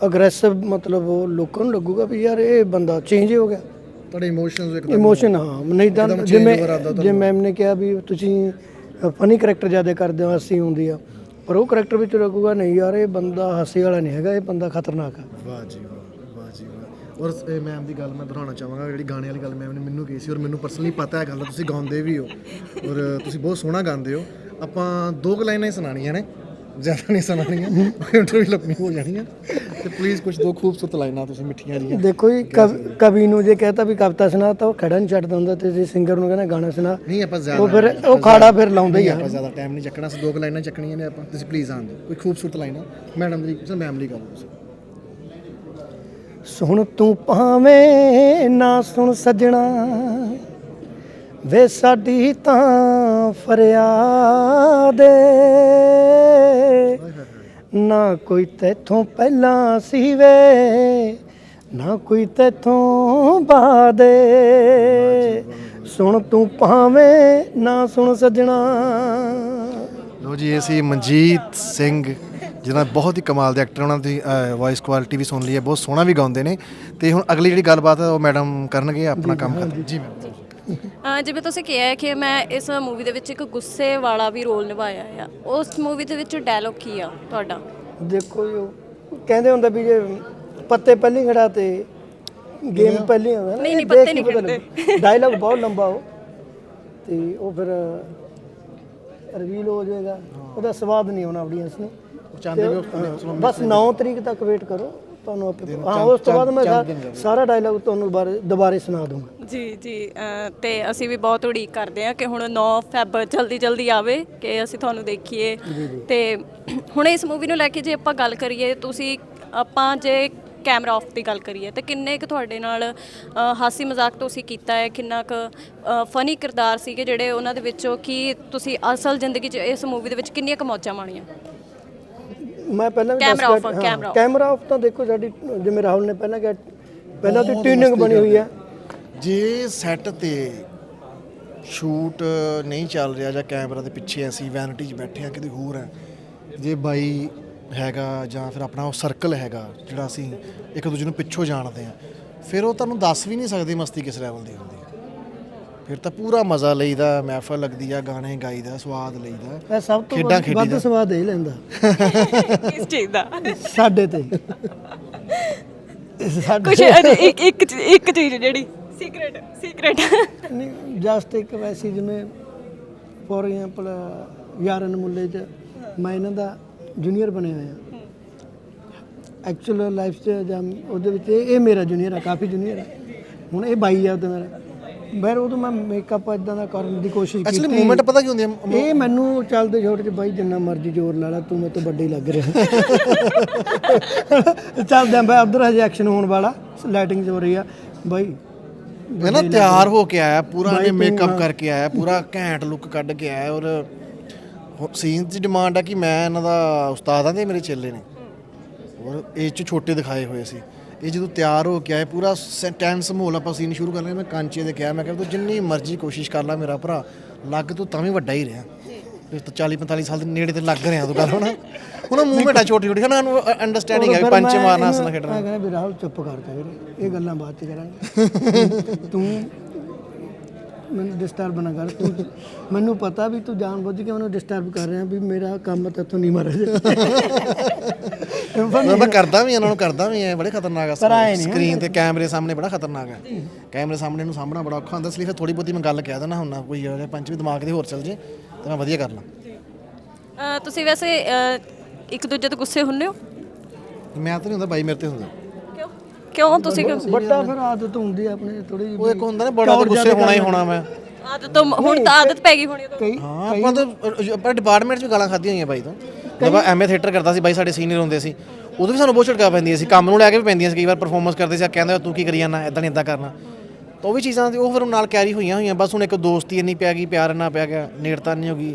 Speaker 1: ਅਗਰੈਸਿਵ ਮਤਲਬ ਉਹ ਲੋਕਾਂ ਨੂੰ ਲੱਗੂਗਾ ਵੀ ਯਾਰ ਇਹ ਬੰਦਾ ਚੇਂਜ ਹੋ ਗਿਆ।
Speaker 2: ਤੁਹਾਡੇ ਇਮੋਸ਼ਨਸ ਇੱਕਦਮ
Speaker 1: ਇਮੋਸ਼ਨ ਹਾਂ। ਨਹੀਂ ਤਾਂ ਜਿਵੇਂ। ਜੇ ਮੈਮ ਨੇ ਕਿਹਾ ਵੀ ਤੁਸੀਂ ਫਨੀ ਕਰੈਕਟਰ ਜ਼ਿਆਦਾ ਕਰਦੇ ਹੋ ਹਾਸੀ ਹੁੰਦੀ ਆ। ਪਰ ਉਹ ਕਰੈਕਟਰ ਵਿੱਚ ਲੱਗੂਗਾ ਨਹੀਂ ਯਾਰ ਇਹ ਬੰਦਾ ਹਾਸੀ ਵਾਲਾ ਨਹੀਂ ਹੈਗਾ ਇਹ ਬੰਦਾ ਖਤਰਨਾਕ ਆ।
Speaker 2: ਵਾਹ ਜੀ ਵਾਹ ਵਾਹ ਜੀ ਵਾਹ। ਔਰ ਇਹ ਮੈਮ ਦੀ ਗੱਲ ਮੈਂ ਦੁਹਰਾਉਣਾ ਚਾਹਾਂਗਾ ਜਿਹੜੀ ਗਾਣੇ ਵਾਲੀ ਗੱਲ ਮੈਮ ਨੇ ਮੈਨੂੰ ਕਹੀ ਸੀ ਔਰ ਮੈਨੂੰ ਪਰਸਨਲੀ ਪਤਾ ਹੈ ਗੱਲ ਤੁਸੀਂ ਗਾਉਂਦੇ ਵੀ ਹੋ। ਔਰ ਤੁਸੀਂ ਬਹੁਤ ਸੋਹਣਾ ਗਾਉਂਦੇ ਹੋ। ਆਪਾਂ ਦੋ ਕੁ ਲਾਈਨਾਂ ਹੀ ਸੁਣਾਉਣੀਆਂ ਨੇ ਜ਼ਿਆਦਾ ਨਹੀਂ ਸੁਣਾਉਣੀਆਂ ਇੰਟਰਵਿਊ ਲੰਮੀ ਹੋ ਜਾਣੀਆਂ। ਤੇ ਪਲੀਜ਼ ਕੁਝ ਦੋ ਖੂਬਸੂਰਤ ਲਾਈਨਾਂ ਤੁਸੀਂ ਮਿੱਠੀਆਂ ਜੀਆਂ
Speaker 1: ਦੇਖੋ ਜੀ ਕਵ- ਕਵੀ ਨੂੰ ਜੇ ਕਹਤਾ ਵੀ ਕਵਿਤਾ ਸੁਣਾ ਤਾਂ ਉਹ ਖੜਾ ਨਹੀਂ ਛੱਡਦਾ ਹੁੰਦਾ ਤੇ ਜੇ ਸਿੰਗਰ ਨੂੰ ਕਹਿੰਦਾ ਗਾਣਾ ਸੁਣਾ
Speaker 2: ਨਹੀਂ ਆਪਾਂ
Speaker 1: ਉਹ
Speaker 2: ਜ਼ਿਆਦਾ
Speaker 1: ਫਿਰ ਉਹ ਖਾੜਾ ਫਿਰ ਲਾਉਂਦਾ ਹੀ
Speaker 2: ਨਹੀਂ
Speaker 1: ਆ।
Speaker 2: ਆਪਾਂ ਜ਼ਿਆਦਾ ਟਾਈਮ ਨਹੀਂ ਚੱਕਣਾ ਸੀ ਦੋ ਕੁ ਲਾਈਨਾਂ ਚੱਕਣੀਆਂ ਨੇ ਆਪਾਂ। ਤੁਸੀਂ ਪਲੀਜ਼ ਆਣ ਦਿਓ ਕੋਈ ਖੂਬਸੂਰਤ ਲਾਈਨਾਂ ਮੈਡਮ ਦੀ ਸਰ ਮੈਮ ਲਈ ਤੁਸੀਂ
Speaker 1: ਸੁਣ ਤੂੰ ਭਾਵੇਂ ਨਾ ਸੁਣ ਸਜਣਾ ਵੇ ਸਾਡੀ ਤਾਂ ਫਰਿਆਦ। ਨਾ ਕੋਈ ਤੇਥੋਂ ਪਹਿਲਾਂ ਸੀ ਵੇ ਨਾ ਕੋਈ ਤੇਥੋਂ ਬਾਅਦ। ਏ। ਸੁਣ ਤੂੰ ਭਾਵੇਂ ਨਾ ਸੁਣ ਸਜਣਾ।
Speaker 2: ਲੋ ਜੀ ਇਹ ਸੀ ਮਨਜੀਤ ਸਿੰਘ ਜਿਹਨਾਂ ਬਹੁਤ ਹੀ ਕਮਾਲ ਦੇ ਐਕਟਰ ਉਹਨਾਂ ਦੀ ਵਾਇਸ ਕੁਆਲਿਟੀ ਵੀ ਸੁਣ ਲਈ ਹੈ ਬਹੁਤ ਸੋਹਣਾ ਵੀ ਗਾਉਂਦੇ ਨੇ। ਤੇ ਹੁਣ ਅਗਲੀ ਜਿਹੜੀ ਗੱਲਬਾਤ ਹੈ ਉਹ ਮੈਡਮ ਕਰਨਗੇ ਆਪਣਾ ਕੰਮ ਕਰ ਜੀ। ਮੈਮ
Speaker 3: ਅਹ ਜਿਵੇਂ ਤੁਸੀਂ ਕਿਹਾ ਹੈ ਕਿ ਮੈਂ ਇਸ ਮੂਵੀ ਦੇ ਵਿੱਚ ਇੱਕ ਗੁੱਸੇ ਵਾਲਾ ਵੀ ਰੋਲ ਨਿਭਾਇਆ ਆ। ਉਸ ਮੂਵੀ ਦੇ ਵਿੱਚ ਡਾਇਲੌਗ ਕੀ ਆ ਤੁਹਾਡਾ?
Speaker 1: ਦੇਖੋ ਜੀ, ਉਹ ਕਹਿੰਦੇ ਹੁੰਦਾ ਵੀ ਜੇ ਪੱਤੇ ਪਹਿਲੀ ਖੜਾ ਤੇ ਗੇਮ ਪਹਿਲੀ ਹੁੰਦਾ ਨਾ
Speaker 3: ਨਹੀਂ, ਨਹੀਂ, ਪੱਤੇ ਨਹੀਂ
Speaker 1: ਪਤਾ ਡਾਇਲੌਗ ਬਹੁਤ ਲੰਬਾ ਉਹ। ਤੇ ਉਹ ਫਿਰ ਰਿਵੀਲ ਹੋ ਜਾਏਗਾ। ਉਹਦਾ ਸਵਾਦ ਨਹੀਂ ਆਉਣਾ ਆਡੀਅנס ਨੂੰ।
Speaker 2: ਚਾਹੁੰਦੇ ਵੀ
Speaker 1: ਹਾਂ, ਬਸ 9 ਤਰੀਕ ਤੱਕ ਵੇਟ ਕਰੋ। ਤੁਹਾਨੂੰ ਆਪੇ ਹਾਂ ਉਸ ਤੋਂ ਬਾਅਦ ਮੈਂ ਸਾ- ਸਾਰਾ ਡਾਇਲੌਗ ਤੁਹਾਨੂੰ ਦੁਬਾਰੇ ਦੁਬਾਰੇ ਸੁਣਾ ਦੂੰਗਾ।
Speaker 3: ਜੀ ਜੀ ਅਹ ਤੇ ਅਸੀਂ ਵੀ ਬਹੁਤ ਉਡੀਕ ਕਰਦੇ ਹਾਂ ਕਿ ਹੁਣ 9 ਫੈਬ ਜਲਦੀ ਜਲਦੀ ਆਵੇ ਕਿ ਅਸੀਂ ਤੁਹਾਨੂੰ ਦੇਖੀਏ। ਤੇ ਹੁਣ ਇਸ ਮੂਵੀ ਨੂੰ ਲੈ ਕੇ ਜੇ ਆਪਾਂ ਗੱਲ ਕਰੀਏ ਤੁਸੀਂ ਆਪਾਂ ਜੇ ਕੈਮਰਾ ਆਫ ਦੀ ਗੱਲ ਕਰੀਏ ਤੇ ਕਿੰਨੇ ਕੁ ਤੁਹਾਡੇ ਨਾਲ ਹਾਸੀ ਮਜ਼ਾਕ ਤੁਸੀਂ ਕੀਤਾ ਹੈ? ਕਿੰਨਾ ਕੁ ਫਨੀ ਕਿਰਦਾਰ ਸੀਗੇ ਜਿਹੜੇ ਉਹਨਾਂ ਦੇ ਵਿੱਚੋਂ ਕੀ ਤੁਸੀਂ ਅਸਲ ਜ਼ਿੰਦਗੀ 'ਚ ਇਸ ਮੂਵੀ ਦੇ ਵਿੱਚ ਕਿੰਨੀਆਂ ਕੁ ਮੌਜਾਂ ਮਾਣੀਆਂ?
Speaker 1: ਮੈਂ ਪਹਿਲਾਂ ਵੀ ਦੱਸ
Speaker 3: off,
Speaker 1: ਕੇ- ਹਾਂ,
Speaker 3: camera off।
Speaker 1: ਕੈਮਰਾ ਆਫ ਤਾਂ ਦੇਖੋ ਸਾਡੀ ਜਿਵੇਂ ਰਾਹੁਲ ਨੇ ਪਹਿਲਾਂ ਕਿਹਾ ਪਹਿਲਾਂ ਤੇ ਟਿਊਨਿੰਗ ਬਣੀ ਹੋਈ ਹੈ।
Speaker 2: ਜੇ ਸੈੱਟ ਤੇ ਸ਼ੂਟ ਨਹੀਂ ਚੱਲ ਰਿਹਾ ਜਾਂ ਕੈਮਰਾ ਦੇ ਪਿੱਛੇ ਅਸੀਂ ਵੈਨਿਟੀ 'ਚ ਬੈਠੇ ਆ ਕਿਤੇ ਹੋਰ ਆ ਜੇ ਬਾਈ ਹੈਗਾ ਜਾਂ ਫਿਰ ਆਪਣਾ ਉਹ ਸਰਕਲ ਹੈਗਾ ਜਿਹੜਾ ਅਸੀਂ ਇੱਕ ਦੂਜੇ ਨੂੰ ਪਿੱਛੋਂ ਜਾਣਦੇ ਆ ਫਿਰ ਉਹ ਤੁਹਾਨੂੰ ਦੱਸ ਵੀ ਨਹੀਂ ਸਕਦੇ ਮਸਤੀ ਕਿਸ ਲੈਵਲ ਦੀ ਹੁੰਦੀ। ਹੈ ਫਿਰ ਤਾਂ ਪੂਰਾ ਮਜ਼ਾ ਲਈਦਾ ਮਹਿਫਲ ਲੱਗਦੀ ਆ ਗਾਣੇ ਗਾਈਦਾ ਸਵਾਦ ਲਈਦਾ।
Speaker 1: ਇਹ ਸਭ ਤੋਂ
Speaker 2: ਖੇਡਾਂ
Speaker 1: ਵੱਧ-
Speaker 2: ਖੇਡੀਦਾ।
Speaker 1: ਸਵਾਦ ਇਹ ਲੈਂਦਾ।
Speaker 3: ਇਸ ਚੀਜ਼ ਦਾ?
Speaker 1: ਸਾਡੇ ਤੇ। ਸਾਡੇ
Speaker 3: ਕੁਝ ਇੱਕ ਇੱਕ ਚੀਜ਼- ਇੱਕ ਚੀਜ਼ ਜਿਹੜੀ ਸੀਕ੍ਰੇਟ ਸੀਕ੍ਰੇਟ
Speaker 1: ਨਹੀਂ ਜਸਟ ਇੱਕ ਵੈਸੀ ਜਿਵੇਂ ਫੋਰ ਐਗਜ਼ਾਮਪਲ ਯਾਰਨ ਮੁੱਲੇ 'ਚ ਮੈਂ ਇਹਨਾਂ ਦਾ ਜੂਨੀਅਰ ਬਣਿਆ ਹੋਇਆ। ਐਕਚੁਅਲ ਲਾਈਫ 'ਚ ਜਾਂ ਉਹਦੇ ਵਿੱਚ ਇਹ ਇਹ ਮੇਰਾ ਜੂਨੀਅਰ ਆ ਕਾਫੀ ਜੂਨੀਅਰ ਆ। ਹੁਣ ਇਹ ਬਾਈ ਆ ਉਹਦਾ ਮੇਰਾ ਮੈਂ ਉਦੋਂ ਮੈਂ ਮੇਕਅਪ ਇਦਾਂ ਦਾ ਕਰਨ ਦੀ ਕੋਸ਼ਿਸ਼ ਕੀਤੀ।
Speaker 2: ਐਕਚੁਅਲੀ ਮੂਵਮੈਂਟ ਪਤਾ ਕੀ ਹੁੰਦੀ ਹੈ?
Speaker 1: ਇਹ ਮੈਨੂੰ ਚੱਲਦੇ ਛੋਟੇ ਚ ਬਾਈ ਜਿੰਨਾ ਮਰਜ਼ੀ ਜ਼ੋਰ ਲਾ ਲਾ ਤੂੰ ਮੇਰੇ ਤੋਂ ਵੱਡੇ ਹੀ ਲੱਗ ਰਿਹਾ। ਚੱਲਦੇ ਆਂ ਬਾਈ ਉਧਰ ਹਜੇ ਐਕਸ਼ਨ ਹੋਣ ਵਾਲਾ ਲਾਈਟਿੰਗ ਹੋ ਰਹੀ ਆ। ਬਾਈ
Speaker 2: ਇਹ ਨਾ ਤਿਆਰ ਹੋ ਕੇ ਆਇਆ ਪੂਰਾ ਨੇ। ਮੇਕਅਪ ਕਰਕੇ ਆਇਆ ਪੂਰਾ ਘੈਂਟ ਲੁੱਕ ਕੱਢ ਕੇ ਆਇਆ ਔਰ ਸੀਨ ਦੀ ਡਿਮਾਂਡ ਆ ਕਿ ਮੈਂ ਇਹਨਾਂ ਦਾ ਉਸਤਾਦ ਆ ਤੇ ਮੇਰੇ ਚੇਲੇ ਨੇ। ਔਰ ਇਹ ਚ ਛੋਟੇ ਦਿਖਾਏ ਹੋਏ ਸੀ। ਇਹ ਜਦੋਂ ਤਿਆਰ ਹੋ ਕੇ ਆਏ ਪੂਰਾ ਟੈਂਸ ਮਾਹੌਲ ਆਪਾਂ ਸੀਨ ਸ਼ੁਰੂ ਕਰ ਲਿਆ ਮੈਂ ਕਾਂਚੇ ਦੇ ਕਿਹਾ ਮੈਂ ਕਿਹਾ ਤੂੰ ਜਿੰਨੀ ਮਰਜ਼ੀ ਕੋਸ਼ਿਸ਼ ਕਰ ਲੈ ਮੇਰਾ ਭਰਾ ਲੱਗ ਤੂੰ ਤਾਂ ਵੀ ਵੱਡਾ ਹੀ ਰਿਹਾ। ਤੇ 40 45 ਸਾਲ ਦੇ ਨੇੜੇ ਤੇ ਲੱਗ ਰਿਹਾ ਤੂੰ ਗੱਲ ਹੁਣ। ਹੁਣ ਮੂਵਮੈਂਟ ਆ ਛੋਟੀ ਛੋਟੀ ਸਾਨੂੰ ਅੰਡਰਸਟੈਂਡਿੰਗ ਹੈ ਵੀ ਪੰਚ ਮਾਰਨਾ ਹੱਸਣਾ ਖੇਡਣਾ।
Speaker 1: ਮੈਂ ਕਹਿੰਦਾ ਵੀ ਰਾਹੁਲ ਚੁੱਪ ਕਰ ਵੀਰੇ ਇਹ ਗੱਲਾਂ ਬਾਅਦ ਚ ਕਰਾਂਗੇ। ਤੂੰ ਮੈਨੂੰ ਡਿਸਟਰਬ ਨਾ ਕਰ। ਤੂੰ ਮੈਨੂੰ ਪਤਾ ਵੀ ਤੂੰ ਜਾਣਬੁੱਝ ਕੇ ਮੈਨੂੰ ਡਿਸਟਰਬ ਕਰ ਰਿਹਾ ਵੀ ਮੇਰਾ ਕੰਮ ਤੇਥੋਂ ਨਹੀਂ ਮਰ
Speaker 2: ਮੈਂ ਮੈਂ ਕਰਦਾ ਵੀ ਇਹਨਾਂ ਨੂੰ ਕਰਦਾ ਵੀ ਐ ਬੜੇ ਖਤਰਨਾਕ ਆ ਸਕਰੀਨ ਤੇ ਕੈਮਰੇ ਸਾਹਮਣੇ ਬੜਾ ਖਤਰਨਾਕ ਹੈ ਕੈਮਰੇ ਸਾਹਮਣੇ ਨੂੰ ਸਾਹਮਣਾ ਬੜਾ ਔਖਾ ਹੁੰਦਾ ਇਸ ਲਈ ਫਿਰ ਥੋੜੀ ਬਹੁਤੀ ਮੈਂ ਗੱਲ ਕਹਿ ਦਿੰਦਾ ਹੁੰਦਾ ਕੋਈ ਇਹੋ ਜਿਹਾ ਪੰਚ ਵੀ ਦਿਮਾਗ ਦੇ ਹੋਰ ਚੱਲ ਜੇ ਤਾਂ ਮੈਂ ਵਧੀਆ ਕਰ ਲਾਂ।
Speaker 3: ਤੁਸੀਂ ਵੈਸੇ ਇੱਕ ਦੂਜੇ ਤੋਂ ਗੁੱਸੇ ਹੁੰਨੇ ਹੋ?
Speaker 2: ਮੈਂ ਤਾਂ ਨਹੀਂ ਹੁੰਦਾ ਬਾਈ ਮੇਰੇ ਤੇ ਹੁੰਦਾ।
Speaker 3: ਕਿਉਂ ਤੁਸੀਂ ਕਿਉਂ
Speaker 1: ਵੱਡਾ ਫਿਰ ਆਦਤ ਹੁੰਦੀ ਆ ਆਪਣੇ ਥੋੜੀ ਜਿਹੀ।
Speaker 2: ਉਹ ਇੱਕ ਹੁੰਦਾ ਨਾ ਬੜਾ ਤਾਂ ਗੁੱਸੇ ਹੋਣਾ ਹੀ ਹੋਣਾ ਮੈਂ।
Speaker 3: ਆਦਤ ਤੋਂ ਹੁਣ ਤਾਂ ਆਦਤ ਪੈ ਗਈ ਹੋਣੀ ਉਦੋਂ
Speaker 1: ਕਈ
Speaker 2: ਹਾਂ ਆਪਾਂ ਤਾਂ ਆਪਾਂ ਡਿਪਾਰਟਮੈਂਟ 'ਚ ਗਾਲਾਂ ਖਾਧੀਆਂ ਹੋਈਆਂ ਬਾਈ ਤੋਂ। ਜਦੋਂ ਐਮਏ ਥੀਏਟਰ ਕਰਦਾ ਸੀ ਬਾਈ ਸਾਡੇ ਸੀਨੀਅਰ ਹੁੰਦੇ ਸੀ। ਉਦੋਂ ਵੀ ਸਾਨੂੰ ਬਹੁਤ ਝਟਕਾ ਪੈਂਦੀਆਂ ਸੀ ਕੰਮ ਨੂੰ ਲੈ ਕੇ ਵੀ ਪੈਂਦੀਆਂ ਸੀ ਕਈ ਵਾਰ ਪਰਫਾਰਮੈਂਸ ਕਰਦੇ ਸੀ ਆ ਕਹਿੰਦੇ ਤੂੰ ਕੀ ਕਰੀ ਜਾਂਦਾ? ਇਦਾਂ ਨਹੀਂ ਇਦਾਂ ਕਰਨਾ। ਤਾਂ ਉਹ ਵੀ ਚੀਜ਼ਾਂ ਤੇ ਉਹ ਫਿਰ ਨਾਲ ਕੈਰੀ ਹੋਈਆਂ ਹੋਈਆਂ ਬਸ ਹੁਣ ਇੱਕ ਦੋਸਤੀ ਇੰਨੀ ਪੈ ਗਈ ਪਿਆਰ ਇੰਨਾ ਪਿਆ ਗਿਆ ਨੇੜਤਾ ਨਹੀਂ ਹੋ ਗਈ।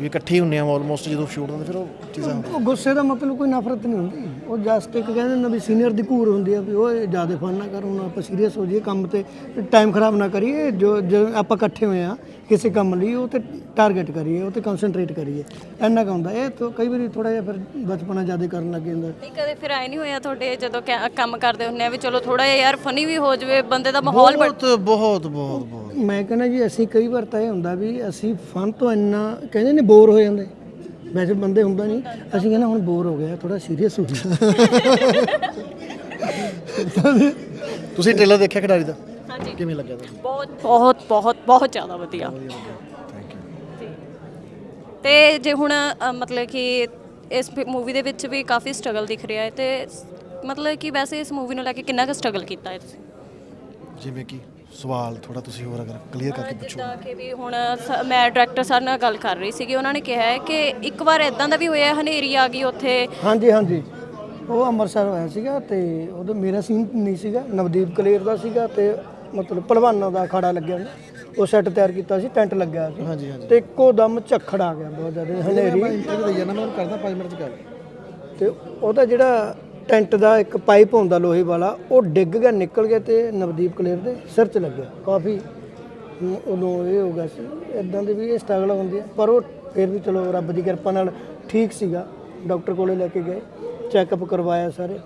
Speaker 2: ਵੀ ਇਕੱਠੇ ਹੀ ਹੁੰਨੇ ਆ ਆਲਮੋਸਟ ਜਦੋਂ ਸ਼ੂਟ ਹੁੰਦਾ, ਫਿਰ ਉਹ ਚੀਜ਼ਾਂ
Speaker 1: ਉਹ ਗੁੱਸੇ ਦਾ ਮਤਲਬ ਕੋਈ ਨਫ਼ਰਤ ਨਹੀਂ ਹੁੰਦੀ। ਉਹ ਜਸਟ ਇੱਕ ਕਹਿੰਦੇ ਨੇ ਵੀ ਸੀਨੀਅਰ ਦੀ ਘੂਰ ਹੁੰਦੀ ਆ ਵੀ ਉਹ ਜ਼ਿਆਦਾ ਫਨ ਨਾ ਕਰ, ਹੁਣ ਆਪਾਂ ਸੀਰੀਅਸ ਹੋ ਜਾਈਏ ਕੰਮ ਤੇ ਟਾਈਮ ਖਰਾਬ ਨਾ ਕਰੀਏ, ਜੋ ਜੋ ਆਪਾਂ ਇਕੱਠੇ ਹੋਏ ਆ। ਕਿਸੇ ਕੰਮ ਲਈ ਉਹ ਤੇ ਟਾਰਗੇਟ ਕਰੀਏ ਉਹ ਤੇ ਕਨਸੈਂਟਰੇਟ ਕਰੀਏ। ਇੰਨਾ ਕੁ ਹੁੰਦਾ। ਇਹ ਤਾਂ ਕਈ ਵਾਰੀ ਥੋੜਾ ਜਿਹਾ ਫਿਰ ਬਚਪਨਾ ਜ਼ਿਆਦਾ ਕਰਨ ਲੱਗ ਜਾਂਦਾ।
Speaker 3: ਨਹੀਂ ਕਦੇ ਫਿਰ ਆਏ ਨਹੀਂ ਹੋਇਆ ਤੁਹਾਡੇ ਜਦੋਂ ਕੈ- ਕੰਮ ਕਰਦੇ ਹੁੰਨੇ ਆ ਵੀ ਚਲੋ ਥੋੜਾ ਜਿਹਾ ਯਾਰ ਫਨੀ ਵੀ ਹੋ ਜਾਵੇ ਬੰਦੇ ਦਾ ਮਾਹੌਲ ਬਣ
Speaker 2: ਬਹੁਤ ਬਹੁਤ ਬਹੁਤ ਬਹੁਤ।
Speaker 1: ਮੈਂ ਕਹਿੰਦਾ ਜੀ ਅਸੀਂ ਕਈ ਵਾਰ ਤਾਂ ਇਹ ਹੁੰਦਾ ਵੀ ਅਸੀਂ ਫਨ ਤੋਂ ਇੰਨਾ ਕਹਿੰਦੇ ਨੇ ਬੋਰ ਹੋ ਜਾਂਦੇ। ਵੈਸੇ ਬੰਦੇ ਹੁੰਦਾ ਨਹੀਂ ਅਸੀਂ ਕਹਿੰਦਾ ਹੁਣ ਬੋਰ ਹੋ ਗਿਆ ਥੋੜਾ ਸੀਰੀਅਸ ਹੋ ਗਿਆ।
Speaker 2: ਤੁਸੀਂ ਟ੍ਰੇਲਰ ਦੇਖਿਆ ਖਿਡਾਰੀ ਦਾ?
Speaker 3: ਹਾਂਜੀ
Speaker 2: ਕਿਵੇਂ ਲੱਗਿਆ ਤੁਹਾਨੂੰ?
Speaker 3: ਬਹੁਤ ਬਹੁਤ ਬਹੁਤ ਬਹੁਤ ਜ਼ਿਆਦਾ ਵਧੀਆ।
Speaker 2: ਥੈਂਕ ਯੂ
Speaker 3: ਤੇ ਜੇ ਹੁਣ ਅ, ਮਤਲਬ ਕਿ ਇਸ ਮੂਵੀ ਦੇ ਵਿੱਚ ਵੀ ਕਾਫੀ ਸਟਰਗਲ ਦਿਖ ਰਿਹਾ ਹੈ ਤੇ ਸ- ਮਤਲਬ ਕਿ ਵੈਸੇ ਇਸ ਮੂਵੀ ਨੂੰ ਲੈ ਕੇ ਕਿੰਨਾ ਕੁ ਸਟਰਗਲ ਕੀਤਾ ਹੈ ਤੁਸੀਂ?
Speaker 2: ਜਿਵੇਂ ਕਿ ਸਵਾਲ ਥੋੜਾ ਤੁਸੀਂ ਹੋਰ ਅਗਰ ਕਲੀਅਰ ਕਰਕੇ ਪੁੱਛੋ।
Speaker 3: ਜਿੱਦਾਂ ਕਿ ਵੀ ਹੁਣ ਸ- ਮੈਂ ਡਾਇਰੈਕਟਰ ਸਰ ਨਾਲ ਗੱਲ ਕਰ ਰਹੀ ਸੀਗੀ ਉਹਨਾਂ ਨੇ ਕਿਹਾ ਹੈ ਕਿ ਇੱਕ ਵਾਰ ਇਦਾਂ ਦਾ ਵੀ ਹੋਇਆ ਹਨੇਰੀ ਆ ਗਈ ਉੱਥੇ।
Speaker 1: ਹਾਂਜੀ ਹਾਂਜੀ। ਉਹ ਅੰਮ੍ਰਿਤਸਰ ਹੋਇਆ ਸੀਗਾ ਤੇ ਉਹਦਾ ਮੇਰਾ ਸੀਨ ਨਹੀਂ ਸੀਗਾ ਨਵਦੀਪ ਕਲੇਰ ਦਾ ਸੀਗਾ ਤੇ ਮਤਲਬ ਪਹਿਲਵਾਨਾਂ ਦਾ ਅਖਾੜਾ ਲੱਗਿਆ ਹੋਇਆ ਉਹ ਸੈੱਟ ਤਿਆਰ ਕੀਤਾ ਸੀ ਟੈਂਟ ਲੱਗਿਆ ਸੀ।
Speaker 2: ਹਾਂਜੀ ਹਾਂਜੀ।
Speaker 1: ਤੇ ਇੱਕੋ ਦਮ ਝੱਖੜ ਆ ਗਿਆ ਬਹੁਤ ਜ਼ਿਆਦਾ ਹਨੇਰੀ।
Speaker 2: ਮੈਂ ਇੰਟਰਵਿਊ ਦੇ ਜਾਣਾ ਮੈਂ ਉਹਨੂੰ ਕਰਦਾ 5 ਮਿੰਟ ਚ ਗੱਲ।
Speaker 1: ਤੇ ਉਹਦਾ ਜਿਹੜਾ ਟੈਂਟ ਦਾ ਇੱਕ ਪਾਈਪ ਹੁੰਦਾ ਲੋਹੇ ਵਾਲਾ ਉਹ ਡਿੱਗ ਗਿਆ ਨਿਕਲ ਗਿਆ ਤੇ ਨਵਦੀਪ ਕਲੇਰ ਦੇ ਸਿਰ 'ਚ ਲੱਗਿਆ। ਕਾਫੀ ਉਦੋਂ ਇਹ ਹੋ ਗਿਆ ਸੀ ਇਦਾਂ ਦੇ ਵੀ ਇਹ ਸਟਰਗਲ ਹੁੰਦੀ ਹੈ ਪਰ ਉਹ ਫਿਰ ਵੀ ਚਲੋ ਰੱਬ ਦੀ ਕਿਰਪਾ ਨਾਲ ਠੀਕ ਸੀਗਾ। ਡਾਕਟਰ ਕੋਲੇ ਲੈ ਕੇ ਗਏ ਚੈੱਕਅਪ ਕਰਵਾਇਆ ਸਾਰੇ।